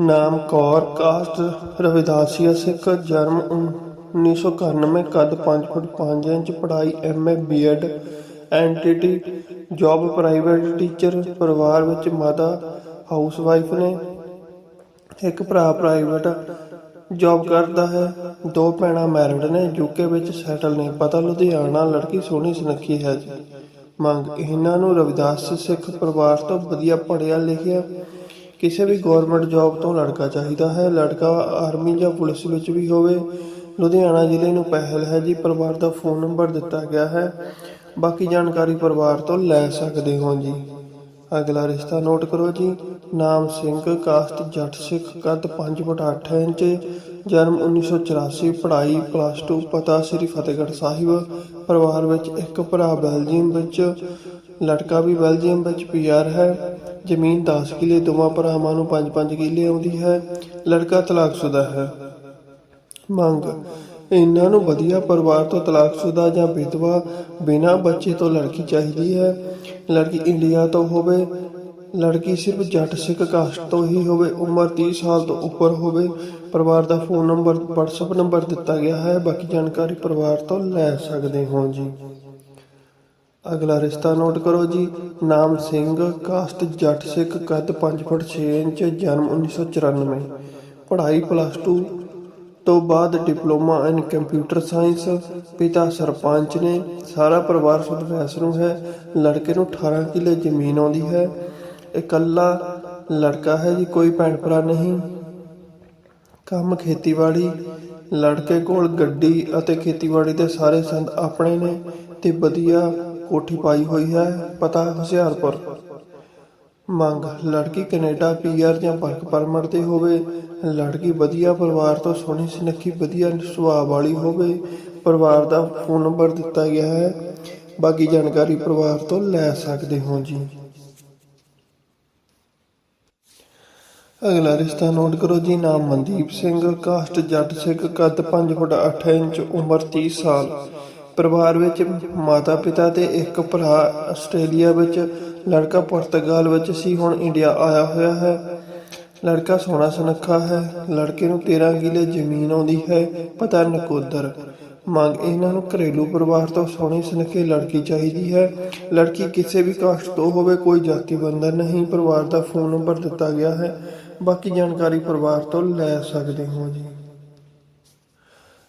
ਨਾਮ ਕੌਰ ਕਾਸਟ ਰਵਿਦਾਸੀਆ ਸਿੱਖ, ਜਨਮ 1991 ਕੱਦ 5 ਫੁੱਟ 5 ਇੰਚ, ਪੜ੍ਹਾਈ MA BEd NTT job private teacher ਪਰਿਵਾਰ ਵਿੱਚ ਮਾਤਾ ਹਾਊਸ ਵਾਈਫ ਨੇ ਇੱਕ ਭਰਾ ਪ੍ਰਾਈਵੇਟ ਜੌਬ ਕਰਦਾ ਹੈ। ਦੋ ਭੈਣਾਂ ਮੈਰਿਡ ਨੇ ਯੂਕੇ ਵਿੱਚ ਸੈਟਲ ਨੇ। ਪਤਾ, ਲੁਧਿਆਣਾ, ਲੜਕੀ ਸੋਹਣੀ, ਸੁਨੱਖੀ ਹੈ ਜੀ। ਮੰਗ, ਇਹਨਾਂ ਨੂੰ ਰਵਿਦਾਸ ਸਿੱਖ ਪਰਿਵਾਰ ਤੋਂ ਵਧੀਆ ਪੜ੍ਹਿਆ ਲਿਖਿਆ ਕਿਸੇ ਵੀ ਗਵਰਨਮੈਂਟ ਜੌਬ ਤੋਂ ਲੜਕਾ ਚਾਹੀਦਾ ਹੈ, ਲੜਕਾ ਆਰਮੀ ਜਾਂ ਪੁਲਿਸ ਵਿੱਚ ਵੀ ਹੋਵੇ, ਲੁਧਿਆਣਾ ਜ਼ਿਲ੍ਹੇ ਨੂੰ ਪਹਿਲ ਹੈ ਜੀ, ਪਰਿਵਾਰ ਦਾ ਫੋਨ ਨੰਬਰ ਦਿੱਤਾ ਗਿਆ ਹੈ। ਬਾਕੀ ਜਾਣਕਾਰੀ ਪਰਿਵਾਰ ਤੋਂ ਲੈ ਸਕਦੇ ਹੋ ਜੀ। ਅਗਲਾ ਰਿਸ਼ਤਾ ਨੋਟ ਕਰੋ ਜੀ। ਨਾਮ ਸਿੰਘ, ਕਾਸਟ, ਜੱਟ ਸਿੱਖ, ਕੱਦ 5 ਫੁੱਟ 8 ਇੰਚ, ਜਨਮ 1984 ਪੜ੍ਹਾਈ ਪਲੱਸ 2 ਪਤਾ ਸ੍ਰੀ ਫਤਿਹਗੜ੍ਹ ਸਾਹਿਬ, ਪਰਿਵਾਰ ਵਿੱਚ ਇੱਕ ਭਰਾ ਬੈਲਜੀਅਮ ਵਿੱਚ, ਲੜਕਾ ਵੀ ਬੈਲਜੀਅਮ ਵਿੱਚ ਪੀਆਰ ਹੈ। ਜ਼ਮੀਨ 10 ਕਿੱਲੇ, ਦੋਵਾਂ ਭਰਾਵਾਂ ਨੂੰ 5-5 ਕਿੱਲੇ ਆਉਂਦੀ ਹੈ। ਲੜਕਾ ਤਲਾਕਸ਼ੁਦਾ ਹੈ। ਮੰਗ, ਇਹਨਾਂ ਨੂੰ ਵਧੀਆ ਪਰਿਵਾਰ ਤੋਂ ਤਲਾਕਸ਼ੁਦਾ ਜਾਂ ਵਿਧਵਾ ਬਿਨਾਂ ਬੱਚੇ ਤੋਂ ਲੜਕੀ ਚਾਹੀਦੀ ਹੈ। ਲੜਕੀ ਇੰਡੀਆ ਤੋਂ ਹੋਵੇ, ਲੜਕੀ ਸਿਰਫ ਜੱਟ ਸਿੱਖ ਕਾਸਟ ਤੋਂ ਹੀ ਹੋਵੇ, ਉਮਰ 30 ਸਾਲ ਤੋਂ ਉੱਪਰ ਹੋਵੇ, ਪਰਿਵਾਰ ਦਾ ਫੋਨ ਨੰਬਰ, WhatsApp ਨੰਬਰ ਦਿੱਤਾ ਗਿਆ ਹੈ। ਬਾਕੀ ਜਾਣਕਾਰੀ ਪਰਿਵਾਰ ਤੋਂ ਲੈ ਸਕਦੇ ਹੋ ਜੀ। ਅਗਲਾ ਰਿਸ਼ਤਾ ਨੋਟ ਕਰੋ ਜੀ। ਨਾਮ ਸਿੰਘ, ਕਾਸਟ ਜੱਟ ਸਿੱਖ, ਕੱਦ 5 ਫੁੱਟ 6 ਇੰਚ, ਜਨਮ 1994 ਪੜ੍ਹਾਈ ਪਲੱਸ 2 ਤੋਂ ਬਾਅਦ ਡਿਪਲੋਮਾ ਇਨ ਕੰਪਿਊਟਰ ਸਾਇੰਸ ਪਿਤਾ ਸਰਪੰਚ ਨੇ। ਸਾਰਾ ਪਰਿਵਾਰ ਸੁਦਵੈਸ ਨੂੰ ਹੈ। ਲੜਕੇ ਨੂੰ 18 ਕਿੱਲੇ ਜ਼ਮੀਨ ਆਉਂਦੀ ਹੈ। ਇਕੱਲਾ ਲੜਕਾ ਹੈ ਜੀ, ਕੋਈ ਭੈਣ ਭਰਾ ਨਹੀਂ। ਕੰਮ ਖੇਤੀਬਾੜੀ। ਲੜਕੇ ਕੋਲ ਗੱਡੀ ਅਤੇ ਖੇਤੀਬਾੜੀ ਦੇ ਸਾਰੇ ਸੰਦ ਆਪਣੇ ਨੇ ਤੇ ਵਧੀਆ ਕੋਠੀ ਪਾਈ ਹੋਈ ਹੈ, ਪਤਾ ਹੁਸ਼ਿਆਰਪੁਰ। ਮੰਗ, ਲੜਕੀ ਕੈਨੇਡਾ ਪੀਆਰ ਜਾਂ ਵਰਕ ਪਰਮਿਟ ਤੇ ਹੋਵੇ। ਲੜਕੀ ਵਧੀਆ ਪਰਿਵਾਰ ਤੋਂ ਸੋਹਣੀ ਸੁਨੱਖੀ, ਵਧੀਆ ਸੁਭਾਅ ਵਾਲੀ ਹੋਵੇ। ਪਰਿਵਾਰ ਦਾ ਫੋਨ ਨੰਬਰ ਦਿੱਤਾ ਗਿਆ ਹੈ। ਬਾਕੀ ਜਾਣਕਾਰੀ ਪਰਿਵਾਰ ਤੋਂ ਲੈ ਸਕਦੇ ਹੋ ਜੀ। ਅਗਲਾ ਰਿਸ਼ਤਾ ਨੋਟ ਕਰੋ ਜੀ, ਨਾਮ ਮਨਦੀਪ ਸਿੰਘ, ਕਾਸਟ ਜੱਟ ਸਿੱਖ, ਕੱਦ 5 ਫੁੱਟ 8 ਇੰਚ, ਉਮਰ 30 ਸਾਲ। ਪਰਿਵਾਰ ਵਿੱਚ ਮਾਤਾ ਪਿਤਾ ਤੇ ਇੱਕ ਭਰਾ ਆਸਟ੍ਰੇਲੀਆ ਵਿੱਚ, ਲੜਕਾ ਪੁਰਤਗਾਲ ਵਿੱਚ ਸੀ, ਹੁਣ ਇੰਡੀਆ ਆਇਆ ਹੋਇਆ ਹੈ। ਲੜਕਾ ਸੋਹਣਾ ਸੁਨੱਖਾ ਹੈ, ਲੜਕੇ ਨੂੰ 13 ਕਿੱਲੇ ਜ਼ਮੀਨ ਆਉਂਦੀ ਹੈ, ਪਤਾ ਨਕੋਦਰ। ਮੰਗ ਇਹਨਾਂ ਨੂੰ ਘਰੇਲੂ ਪਰਿਵਾਰ ਤੋਂ ਸੋਹਣੀ ਸੁਨੱਖੀ ਲੜਕੀ ਚਾਹੀਦੀ ਹੈ। ਲੜਕੀ ਕਿਸੇ ਵੀ ਕਾਸਟ ਤੋਂ ਹੋਵੇ, ਕੋਈ ਜਾਤੀ ਬੰਧਨ ਨਹੀਂ, ਪਰਿਵਾਰ ਦਾ ਫੋਨ ਨੰਬਰ ਦਿੱਤਾ ਗਿਆ ਹੈ। ਬਾਕੀ ਜਾਣਕਾਰੀ ਪਰਿਵਾਰ ਤੋਂ ਲੈ ਸਕਦੇ ਹੋ ਜੀ।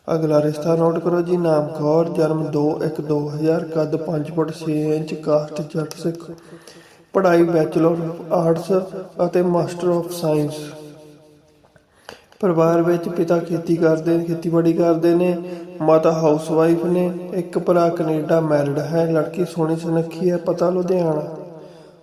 ਅਗਲਾ ਰਿਸ਼ਤਾ ਨੋਟ ਕਰੋ ਜੀ, ਨਾਮ ਕੌਰ ਜਨਮ 2/1/2000 ਕੱਦ 5 ਫੁੱਟ 6 ਇੰਚ ਕਾਸਟ ਜੱਟ ਸਿੱਖ। ਪੜ੍ਹਾਈ ਬੈਚਲਰ ਆਫ ਆਰਟਸ ਅਤੇ ਮਾਸਟਰ ਆਫ ਸਾਇੰਸ ਪਰਿਵਾਰ ਵਿੱਚ ਪਿਤਾ ਖੇਤੀ ਕਰਦੇ, ਖੇਤੀਬਾੜੀ ਕਰਦੇ ਨੇ, ਮਾਤਾ ਹਾਊਸਵਾਈਫ ਨੇ, ਇੱਕ ਭਰਾ ਕੈਨੇਡਾ ਮੈਰਿਡ ਹੈ, ਲੜਕੀ ਸੋਹਣੀ ਸੁਨੱਖੀ ਹੈ, ਪਤਾ ਲੁਧਿਆਣਾ।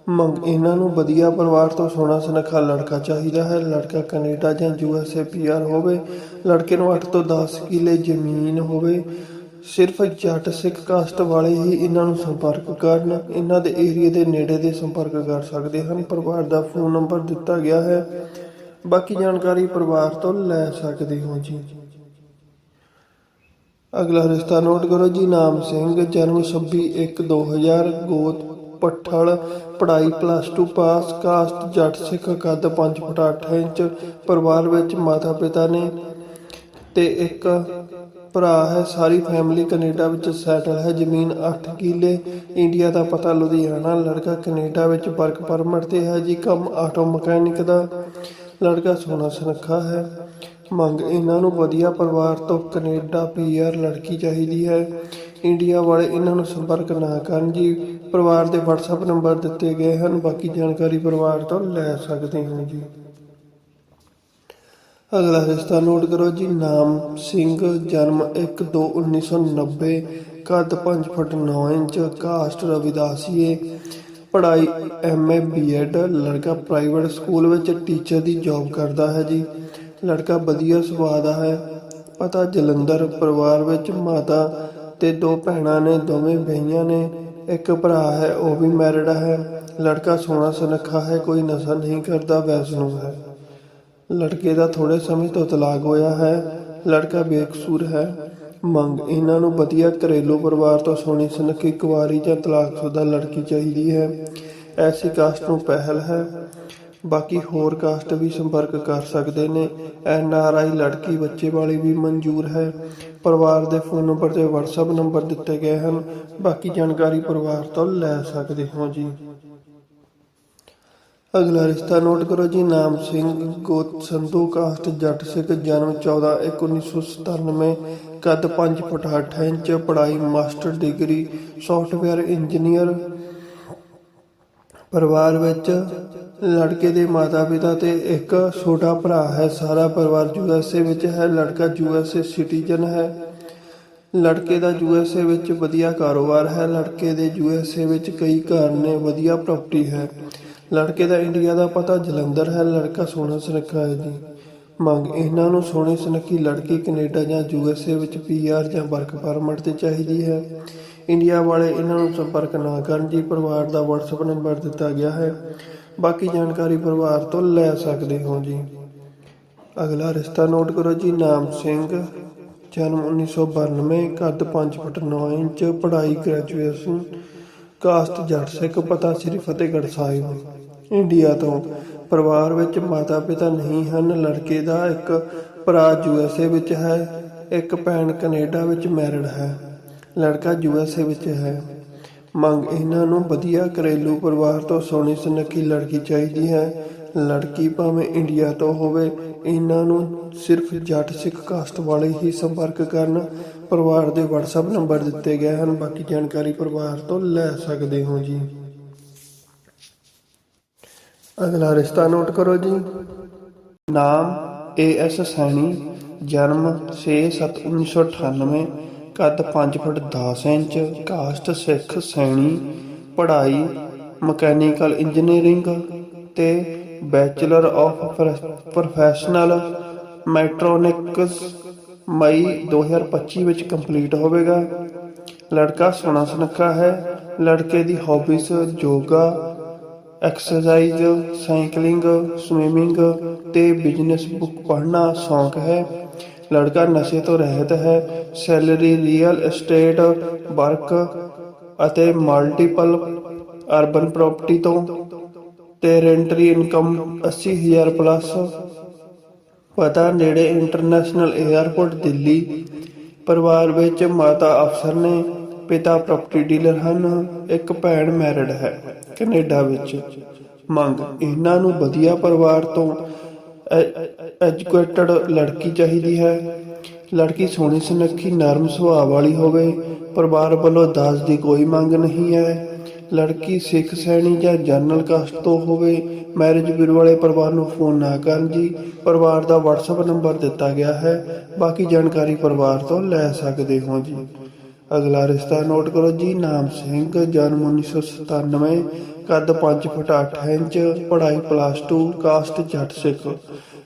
ਮੰਗ, ਇਹਨਾਂ ਨੂੰ ਵਧੀਆ ਪਰਿਵਾਰ ਤੋਂ ਸੋਹਣਾ ਸੁਨੱਖਾ ਲੜਕਾ ਚਾਹੀਦਾ ਹੈ। ਲੜਕਾ ਕੈਨੇਡਾ ਜਾਂ ਯੂਐਸਏ ਪੀਆਰ ਹੋਵੇ, ਲੜਕੇ ਨੂੰ 8 ਤੋਂ 10 ਕਿੱਲੇ ਜ਼ਮੀਨ ਹੋਵੇ, ਸਿਰਫ ਜੱਟ ਸਿੱਖ ਕਾਸਟ ਵਾਲੇ ਹੀ ਇਹਨਾਂ ਨੂੰ ਸੰਪਰਕ ਕਰਨ, ਇਹਨਾਂ ਦੇ ਏਰੀਆ ਦੇ ਨੇੜੇ ਦੇ ਸੰਪਰਕ ਕਰ ਸਕਦੇ ਹਨ। ਪਰਿਵਾਰ ਦਾ ਫੋਨ ਨੰਬਰ ਦਿੱਤਾ ਗਿਆ ਹੈ। ਬਾਕੀ ਜਾਣਕਾਰੀ ਪਰਿਵਾਰ ਤੋਂ ਲੈ ਸਕਦੇ ਹੋ ਜੀ। ਅਗਲਾ ਰਿਸ਼ਤਾ ਨੋਟ ਕਰੋ ਜੀ। ਨਾਮ ਸਿੰਘ, ਜਨਮ 26/1/2000 ਗੋਤ ਪੱਠਲ, ਪੜ੍ਹਾਈ ਪਲੱਸ 2 ਪਾਸ ਕਾਸਟ ਜੱਟ, ਸਿੱਖ, ਕੱਦ 5 ਫੁੱਟ 8 ਇੰਚ, ਪਰਿਵਾਰ ਵਿੱਚ ਮਾਤਾ ਪਿਤਾ ਨੇ ਤੇ ਇੱਕ ਭਰਾ ਹੈ, ਸਾਰੀ ਫੈਮਿਲੀ ਕੈਨੇਡਾ ਵਿੱਚ ਸੈਟਲ ਹੈ, ਜ਼ਮੀਨ 8 ਕਿੱਲੇ, ਇੰਡੀਆ ਦਾ ਪਤਾ ਲੁਧਿਆਣਾ, ਲੜਕਾ ਕੈਨੇਡਾ ਵਿੱਚ ਵਰਕ ਪਰਮਿਟ ਤੇ ਹੈ ਜੀ, ਕੰਮ ਆਟੋ ਮਕੈਨਿਕ ਦਾ, ਲੜਕਾ ਸੋਹਣਾ ਸੁਨੱਖਾ ਹੈ, ਮੰਗ ਇਹਨਾਂ ਨੂੰ ਵਧੀਆ ਪਰਿਵਾਰ ਤੋਂ ਕੈਨੇਡਾ ਪੀਆਰ ਲੜਕੀ ਚਾਹੀਦੀ ਹੈ, ਇੰਡੀਆ ਵਾਲੇ ਇਹਨਾਂ ਨੂੰ ਸੰਪਰਕ ਨਾ ਕਰਨ ਜੀ ਪਰਿਵਾਰ ਦੇ WhatsApp ਨੰਬਰ ਦਿੱਤੇ ਗਏ ਹਨ। ਬਾਕੀ ਜਾਣਕਾਰੀ ਪਰਿਵਾਰ ਤੋਂ ਲੈ ਸਕਦੇ ਹੋ ਜੀ। ਅਗਲਾ ਰਿਸ਼ਤਾ ਨੋਟ ਕਰੋ ਜੀ। ਨਾਮ ਸਿੰਘ, ਜਨਮ 1/2/1990 ਕੱਦ 5 ਫੁੱਟ 9 ਇੰਚ, ਕਾਸਟ ਰਵਿਦਾਸੀਏ, ਪੜ੍ਹਾਈ ਐਮਏ ਬੀਐਡ ਲੜਕਾ ਪ੍ਰਾਈਵੇਟ ਸਕੂਲ ਵਿੱਚ ਟੀਚਰ ਦੀ ਜੌਬ ਕਰਦਾ ਹੈ ਜੀ। ਲੜਕਾ ਵਧੀਆ ਸੁਭਾਅ ਦਾ ਹੈ। ਪਤਾ ਜਲੰਧਰ ਪਰਿਵਾਰ ਵਿੱਚ ਮਾਤਾ ਤੇ ਦੋ ਭੈਣਾਂ ਨੇ, ਦੋਵੇਂ ਬਹੀਆਂ ਨੇ। ਇੱਕ ਭਰਾ ਹੈ, ਉਹ ਵੀ ਮੈਰਿਡ ਹੈ। ਲੜਕਾ ਸੋਹਣਾ ਸੁਨੱਖਾ ਹੈ, ਕੋਈ ਨਸ਼ਾ ਨਹੀਂ ਕਰਦਾ, ਵੈਸ਼ਨੂ ਹੈ। ਲੜਕੇ ਦਾ ਥੋੜੇ ਸਮੇਂ ਤੋਂ ਤਲਾਕ ਹੋਇਆ ਹੈ। ਲੜਕਾ ਬੇਕਸੂਰ ਹੈ। ਮੰਗ, ਇਹਨਾਂ ਨੂੰ ਵਧੀਆ ਘਰੇਲੂ ਪਰਿਵਾਰ ਤੋਂ ਸੋਹਣੀ ਸੁਨੱਖੀ ਕੁਆਰੀ ਜਾਂ ਤਲਾਕਸ਼ੁਦਾ ਲੜਕੀ ਚਾਹੀਦੀ ਹੈ। ਐਸੀ ਕਾਸਟ ਨੂੰ ਪਹਿਲ ਹੈ। ਬਾਕੀ ਹੋਰ ਕਾਸਟ ਵੀ ਸੰਪਰਕ ਕਰ ਸਕਦੇ ਨੇ। ਐਨ ਆਰ ਆਈ ਲੜਕੀ ਬੱਚੇ ਵਾਲੀ ਵੀ ਮਨਜ਼ੂਰ ਹੈ। ਪਰਿਵਾਰ ਦੇ ਫੋਨ ਨੰਬਰ ਤੇ WhatsApp ਨੰਬਰ ਦਿੱਤੇ ਗਏ ਹਨ। ਬਾਕੀ ਜਾਣਕਾਰੀ ਪਰਿਵਾਰ ਤੋਂ ਲੈ ਸਕਦੇ ਹੋ ਜੀ। ਅਗਲਾ ਰਿਸ਼ਤਾ ਨੋਟ ਕਰੋ ਜੀ। ਨਾਮ ਸਿੰਘ ਗੋਤ ਸੰਧੂ, ਕਾਸਟ ਜੱਟ ਸਿੱਖ ਜਨਮ 14 ਇੱਕ 1997 ਕੱਦ 5 ਫੁੱਟ 8 ਇੰਚ, ਪੜ੍ਹਾਈ ਮਾਸਟਰ ਡਿਗਰੀ ਸੌਫਟਵੇਅਰ ਇੰਜੀਨੀਅਰ ਪਰਿਵਾਰ ਵਿੱਚ ਲੜਕੇ ਦੇ ਮਾਤਾ-ਪਿਤਾ ਤੇ ਇੱਕ ਛੋਟਾ ਭਰਾ ਹੈ। ਸਾਰਾ ਪਰਿਵਾਰ ਯੂਐਸਏ ਵਿੱਚ ਹੈ। ਲੜਕਾ ਯੂਐਸਏ ਸਿਟੀਜ਼ਨ ਹੈ। ਲੜਕੇ ਦਾ ਯੂਐਸਏ ਵਿੱਚ ਵਧੀਆ ਕਾਰੋਬਾਰ ਹੈ। ਲੜਕੇ ਦੇ ਯੂਐਸਏ ਵਿੱਚ ਕਈ ਘਰ ਨੇ, ਵਧੀਆ ਪ੍ਰਾਪਰਟੀ ਹੈ। ਲੜਕੇ ਦਾ ਇੰਡੀਆ ਦਾ ਪਤਾ ਜਲੰਧਰ ਹੈ। ਲੜਕਾ ਸੋਹਣਾ ਸੁਨੱਖਾ ਹੈ ਜੀ। ਮੰਗ ਇਹਨਾਂ ਨੂੰ ਸੋਹਣੀ ਸੁਨੱਖੀ ਲੜਕੀ ਕੈਨੇਡਾ ਜਾਂ ਯੂਐਸਏ ਵਿੱਚ ਪੀਆਰ ਜਾਂ ਵਰਕ ਪਰਮਿਟ ਤੇ ਚਾਹੀਦੀ ਹੈ। ਇੰਡੀਆ ਵਾਲੇ ਇਹਨਾਂ ਨੂੰ ਸੰਪਰਕ ਨਾ ਕਰਨ ਜੀ। ਪਰਿਵਾਰ ਦਾ WhatsApp ਨੰਬਰ ਦਿੱਤਾ ਗਿਆ ਹੈ। ਬਾਕੀ ਜਾਣਕਾਰੀ ਪਰਿਵਾਰ ਤੋਂ ਲੈ ਸਕਦੇ ਹੋ ਜੀ। ਅਗਲਾ ਰਿਸ਼ਤਾ ਨੋਟ ਕਰੋ ਜੀ, ਨਾਮ ਸਿੰਘ, ਜਨਮ 1992 ਕੱਦ 5 ਫੁੱਟ 9 ਇੰਚ, ਪੜ੍ਹਾਈ ਗ੍ਰੈਜੂਏਸ਼ਨ ਕਾਸਟ ਜੱਟ ਸਿੱਖ, ਪਤਾ ਸ੍ਰੀ ਫਤਿਹਗੜ੍ਹ ਸਾਹਿਬ। ਇੰਡੀਆ ਤੋਂ ਪਰਿਵਾਰ ਵਿੱਚ ਮਾਤਾ ਪਿਤਾ ਨਹੀਂ ਹਨ, ਲੜਕੇ ਦਾ ਇੱਕ ਭਰਾ ਯੂਐਸਏ ਵਿੱਚ ਹੈ, ਇੱਕ ਭੈਣ ਕੈਨੇਡਾ ਵਿੱਚ ਮੈਰਿਡ ਹੈ। ਲੜਕਾ ਯੂਐਸਏ ਵਿੱਚ ਹੈ। ਮੰਗ ਇਹਨਾਂ ਨੂੰ ਵਧੀਆ ਘਰੇਲੂ ਪਰਿਵਾਰ ਤੋਂ ਸੋਹਣੀ ਸੁਨੱਖੀ ਲੜਕੀ ਚਾਹੀਦੀ ਹੈ। ਲੜਕੀ ਭਾਵੇਂ ਇੰਡੀਆ ਤੋਂ ਹੋਵੇ, ਇਹਨਾਂ ਨੂੰ ਸਿਰਫ ਜੱਟ ਸਿੱਖ ਕਾਸਟ ਵਾਲੇ ਹੀ ਸੰਪਰਕ ਕਰਨ ਪਰਿਵਾਰ ਦੇ WhatsApp ਨੰਬਰ ਦਿੱਤੇ ਗਏ ਹਨ। ਬਾਕੀ ਜਾਣਕਾਰੀ ਪਰਿਵਾਰ ਤੋਂ ਲੈ ਸਕਦੇ ਹੋ ਜੀ। ਅਗਲਾ ਰਿਸ਼ਤਾ ਨੋਟ ਕਰੋ ਜੀ। ਨਾਮ ਏ ਐਸ ਸੈਣੀ, ਜਨਮ 6/7/1998 ਕੱਦ 5 foot 10 inch caste Sikh Saini, ਪੜ੍ਹਾਈ, ਮਕੈਨੀਕਲ ਇੰਜੀਨੀਅਰਿੰਗ ਤੇ ਬੈਚਲਰ ਆਫ ਪ੍ਰੋਫੈਸ਼ਨਲ ਮੈਟ੍ਰੋਨਿਕਸ ਮਈ 2025 ਵਿੱਚ ਕੰਪਲੀਟ ਹੋਵੇਗਾ। ਲੜਕਾ ਸੋਹਣਾ ਸੁਨੱਖਾ ਹੈ। ਲੜਕੇ ਦੀ hobbies yoga exercise cycling swimming ਤੇ ਬਿਜ਼ਨਸ ਬੁੱਕ ਪੜ੍ਹਨਾ ਸ਼ੌਂਕ ਹੈ। ਲੜਕਾ ਨਸ਼ੇ ਤੋਂ ਰਹਿਤ ਹੈ ਸੈਲਰੀ ਰੀਅਲ ਏਸਟੇਟ ਵਰਕ ਅਤੇ ਮਲਟੀਪਲ ਅਰਬਨ ਪ੍ਰਾਪਰਟੀ ਤੋਂ ਤੇ ਰੈਂਟਰੀ ਇਨਕਮ 80000 ਪਲੱਸ ਪਤਾ ਨੇੜੇ ਇੰਟਰਨੈਸ਼ਨਲ 에ਅਰਪੋਰਟ ਦਿੱਲੀ। ਪਰਿਵਾਰ ਵਿੱਚ ਮਾਤਾ ਅਫਸਰ ਨੇ, ਪਿਤਾ ਪ੍ਰਾਪਰਟੀ ਡੀਲਰ ਹਨ, ਇੱਕ ਭੈਣ ਮੈਰਿਡ ਹੈ ਕੈਨੇਡਾ ਵਿੱਚ। ਮੰਗ, ਇਹਨਾਂ ਨੂੰ ਵਧੀਆ ਪਰਿਵਾਰ ਤੋਂ ਐਜੂਕੇਟਡ ਲੜਕੀ ਚਾਹੀਦੀ ਹੈ? ਲੜਕੀ ਸੋਹਣੀ ਸੁਨੱਖੀ, ਨਰਮ ਸੁਭਾਅ ਵਾਲੀ ਹੋਵੇ, ਪਰਿਵਾਰ ਵੱਲੋਂ ਦਾਜ ਦੀ ਕੋਈ ਮੰਗ ਨਹੀਂ ਹੈ। ਲੜਕੀ ਸਿੱਖ, ਸੈਣੀ ਜਾਂ ਜਨਰਲ ਕਾਸਟ ਤੋਂ ਹੋਵੇ, ਮੈਰਿਜ ਬਿਊਰੋ ਵਾਲੇ ਪਰਿਵਾਰ ਨੂੰ ਫੋਨ ਨਾ ਕਰਨ ਜੀ। ਪਰਿਵਾਰ ਦਾ WhatsApp ਨੰਬਰ ਦਿੱਤਾ ਗਿਆ ਹੈ। ਬਾਕੀ ਜਾਣਕਾਰੀ ਪਰਿਵਾਰ ਤੋਂ ਲੈ ਸਕਦੇ ਹੋ ਜੀ। ਅਗਲਾ ਰਿਸ਼ਤਾ ਨੋਟ ਕਰੋ ਜੀ, ਨਾਮ ਸਿੰਘ, ਜਨਮ 1997 ਕੱਦ 5 ਫੁੱਟ 8 ਇੰਚ, ਪੜ੍ਹਾਈ ਪਲੱਸ 2 ਕਾਸਟ ਜੱਟ ਸਿੱਖ।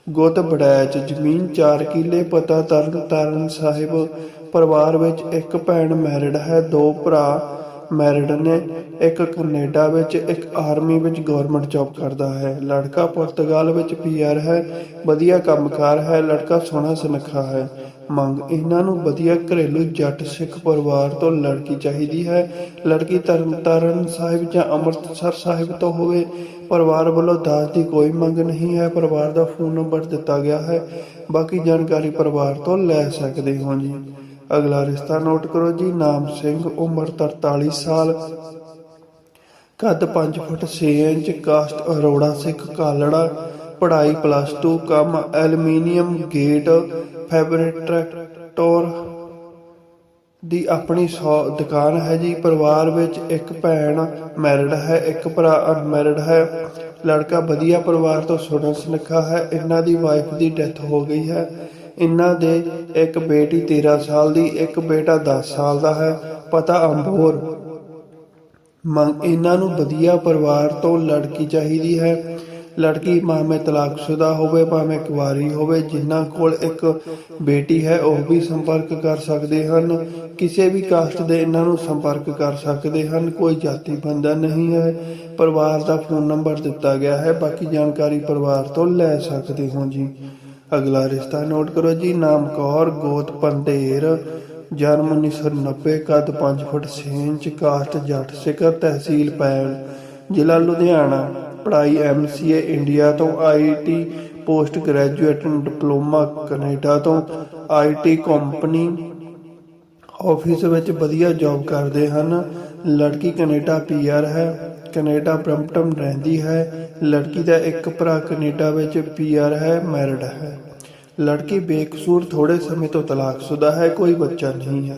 ਗੁੱਤ ਬੜੈਚ ਜ਼ਮੀਨ 4 ਕਿੱਲੇ, ਪਤਾ ਤਰਨ ਤਾਰਨ ਸਾਹਿਬ। ਪਰਿਵਾਰ ਵਿੱਚ ਇੱਕ ਭੈਣ ਮੈਰਿਡ ਹੈ, ਦੋ ਭਰਾ ਮੈਰਿਡ ਨੇ। ਇੱਕ ਕੈਨੇਡਾ ਵਿੱਚ, ਇੱਕ ਆਰਮੀ ਵਿੱਚ ਗਵਰਨਮੈਂਟ ਜੌਬ ਕਰਦਾ ਹੈ। ਲੜਕਾ ਪੁਰਤਗਾਲ ਵਿੱਚ ਪੀਆਰ ਹੈ, ਵਧੀਆ ਕੰਮਕਾਰ ਹੈ, ਲੜਕਾ ਸੋਹਣਾ ਸੁਨੱਖਾ ਹੈ। ਮੰਗ, ਇਹਨਾਂ ਨੂੰ ਵਧੀਆ ਘਰੇਲੂ ਜੱਟ ਸਿੱਖ ਪਰਿਵਾਰ ਤੋਂ ਲੜਕੀ ਚਾਹੀਦੀ ਹੈ। ਲੜਕੀ ਤਰਨਤਾਰਨ ਸਾਹਿਬ ਜਾਂ ਅੰਮ੍ਰਿਤਸਰ ਸਾਹਿਬ ਤੋਂ ਹੋਵੇ, ਪਰਿਵਾਰ ਵੱਲੋਂ ਦਾਜ ਦੀ ਕੋਈ ਮੰਗ ਨਹੀਂ ਹੈ। ਪਰਿਵਾਰ ਦਾ ਫੋਨ ਨੰਬਰ ਦਿੱਤਾ ਗਿਆ ਹੈ। ਬਾਕੀ ਜਾਣਕਾਰੀ ਪਰਿਵਾਰ ਤੋਂ ਲੈ ਸਕਦੇ ਹੋ ਜੀ। ਅਗਲਾ ਰਿਸ਼ਤਾ ਨੋਟ ਕਰੋ ਜੀ। ਨਾਮ ਸਿੰਘ, ਉਮਰ 43 ਸਾਲ। ਕੱਦ 5 foot 6 inch caste Arora Sikh Kalra. ਪੜ੍ਹਾਈ ਪਲੱਸ 2 ਕੰਮ ਐਲੂਮੀਨੀਅਮ ਗੇਟ ਫੈਬਰਿਕਟੋਰ ਦੀ ਆਪਣੀ ਦੁਕਾਨ ਹੈ ਜੀ। ਪਰਿਵਾਰ ਵਿੱਚ ਇੱਕ ਭੈਣ ਮੈਰਿਡ ਹੈ, ਇੱਕ ਭਰਾ ਅਨਮੈਰਿਡ ਹੈ। ਲੜਕਾ ਵਧੀਆ ਪਰਿਵਾਰ ਤੋਂ ਸੁਣਨ ਸੁਨੱਖਾ ਹੈ। ਇਹਨਾਂ ਦੀ ਵਾਈਫ ਦੀ ਡੈਥ ਹੋ ਗਈ ਹੈ। ਇਹਨਾਂ ਦੇ ਇੱਕ ਬੇਟੀ 13 ਸਾਲ ਦੀ, ਇੱਕ ਬੇਟਾ 10 ਸਾਲ ਦਾ ਹੈ। ਪਤਾ ਅੰਬੋਰ, ਮੰਗ ਇਹਨਾਂ ਨੂੰ ਵਧੀਆ ਪਰਿਵਾਰ ਤੋਂ ਲੜਕੀ ਚਾਹੀਦੀ ਹੈ। ਲੜਕੀ ਭਾਵੇਂ ਤਲਾਕਸ਼ੁਦਾ ਹੋਵੇ, ਭਾਵੇਂ ਕੁਵਾਰੀ ਹੋਵੇ, ਜਿਨ੍ਹਾਂ ਕੋਲ ਇੱਕ ਬੇਟੀ ਹੈ, ਉਹ ਵੀ ਸੰਪਰਕ ਕਰ ਸਕਦੇ ਹਨ। ਕਿਸੇ ਵੀ ਕਾਸਟ ਦੇ ਇਹਨਾਂ ਨੂੰ ਸੰਪਰਕ ਕਰ ਸਕਦੇ ਹਨ। ਕੋਈ ਜਾਤੀ ਬੰਧਨ ਨਹੀਂ ਹੈ। ਪਰਿਵਾਰ ਦਾ ਫੋਨ ਨੰਬਰ ਦਿੱਤਾ ਗਿਆ ਹੈ। ਬਾਕੀ ਜਾਣਕਾਰੀ ਪਰਿਵਾਰ ਤੋਂ ਲੈ ਸਕਦੇ ਹੋ ਜੀ। ਅਗਲਾ ਰਿਸ਼ਤਾ ਨੋਟ ਕਰੋ ਜੀ। ਨਾਮ ਕੌਰ, ਗੋਤ ਪੰਡੇਰ, ਜਨਮ 1990 ਕੱਦ 5 ਫੁੱਟ 6 ਇੰਚ, ਕਾਸਟ ਜੱਟ ਸਿੱਖ ਤਹਿਸੀਲ ਪੈਣ, ਜ਼ਿਲ੍ਹਾ ਲੁਧਿਆਣਾ। ਪੜ੍ਹਾਈ ਐਮਸੀਏ ਇੰਡੀਆ ਤੋਂ IT post graduate diploma Canada ਤੋਂ ਆਈਟੀ ਕੰਪਨੀ ਆਫਿਸ ਵਿੱਚ ਵਧੀਆ ਜੌਬ ਕਰਦੇ ਹਨ। ਲੜਕੀ ਕੈਨੇਡਾ ਪੀਆਰ ਹੈ। ਕੈਨੇਡਾ ਬ੍ਰੈਂਪਟਨ ਰਹਿੰਦੀ ਹੈ। ਲੜਕੀ ਦਾ ਇੱਕ ਭਰਾ ਕੈਨੇਡਾ ਵਿੱਚ ਪੀਆਰ ਹੈ, ਮੈਰਿਡ ਹੈ। ਲੜਕੀ ਬੇਕਸੂਰ ਥੋੜੇ ਸਮੇਂ ਤੋਂ ਤਲਾਕਸ਼ੁਦਾ ਹੈ, ਕੋਈ ਬੱਚਾ ਨਹੀਂ ਹੈ।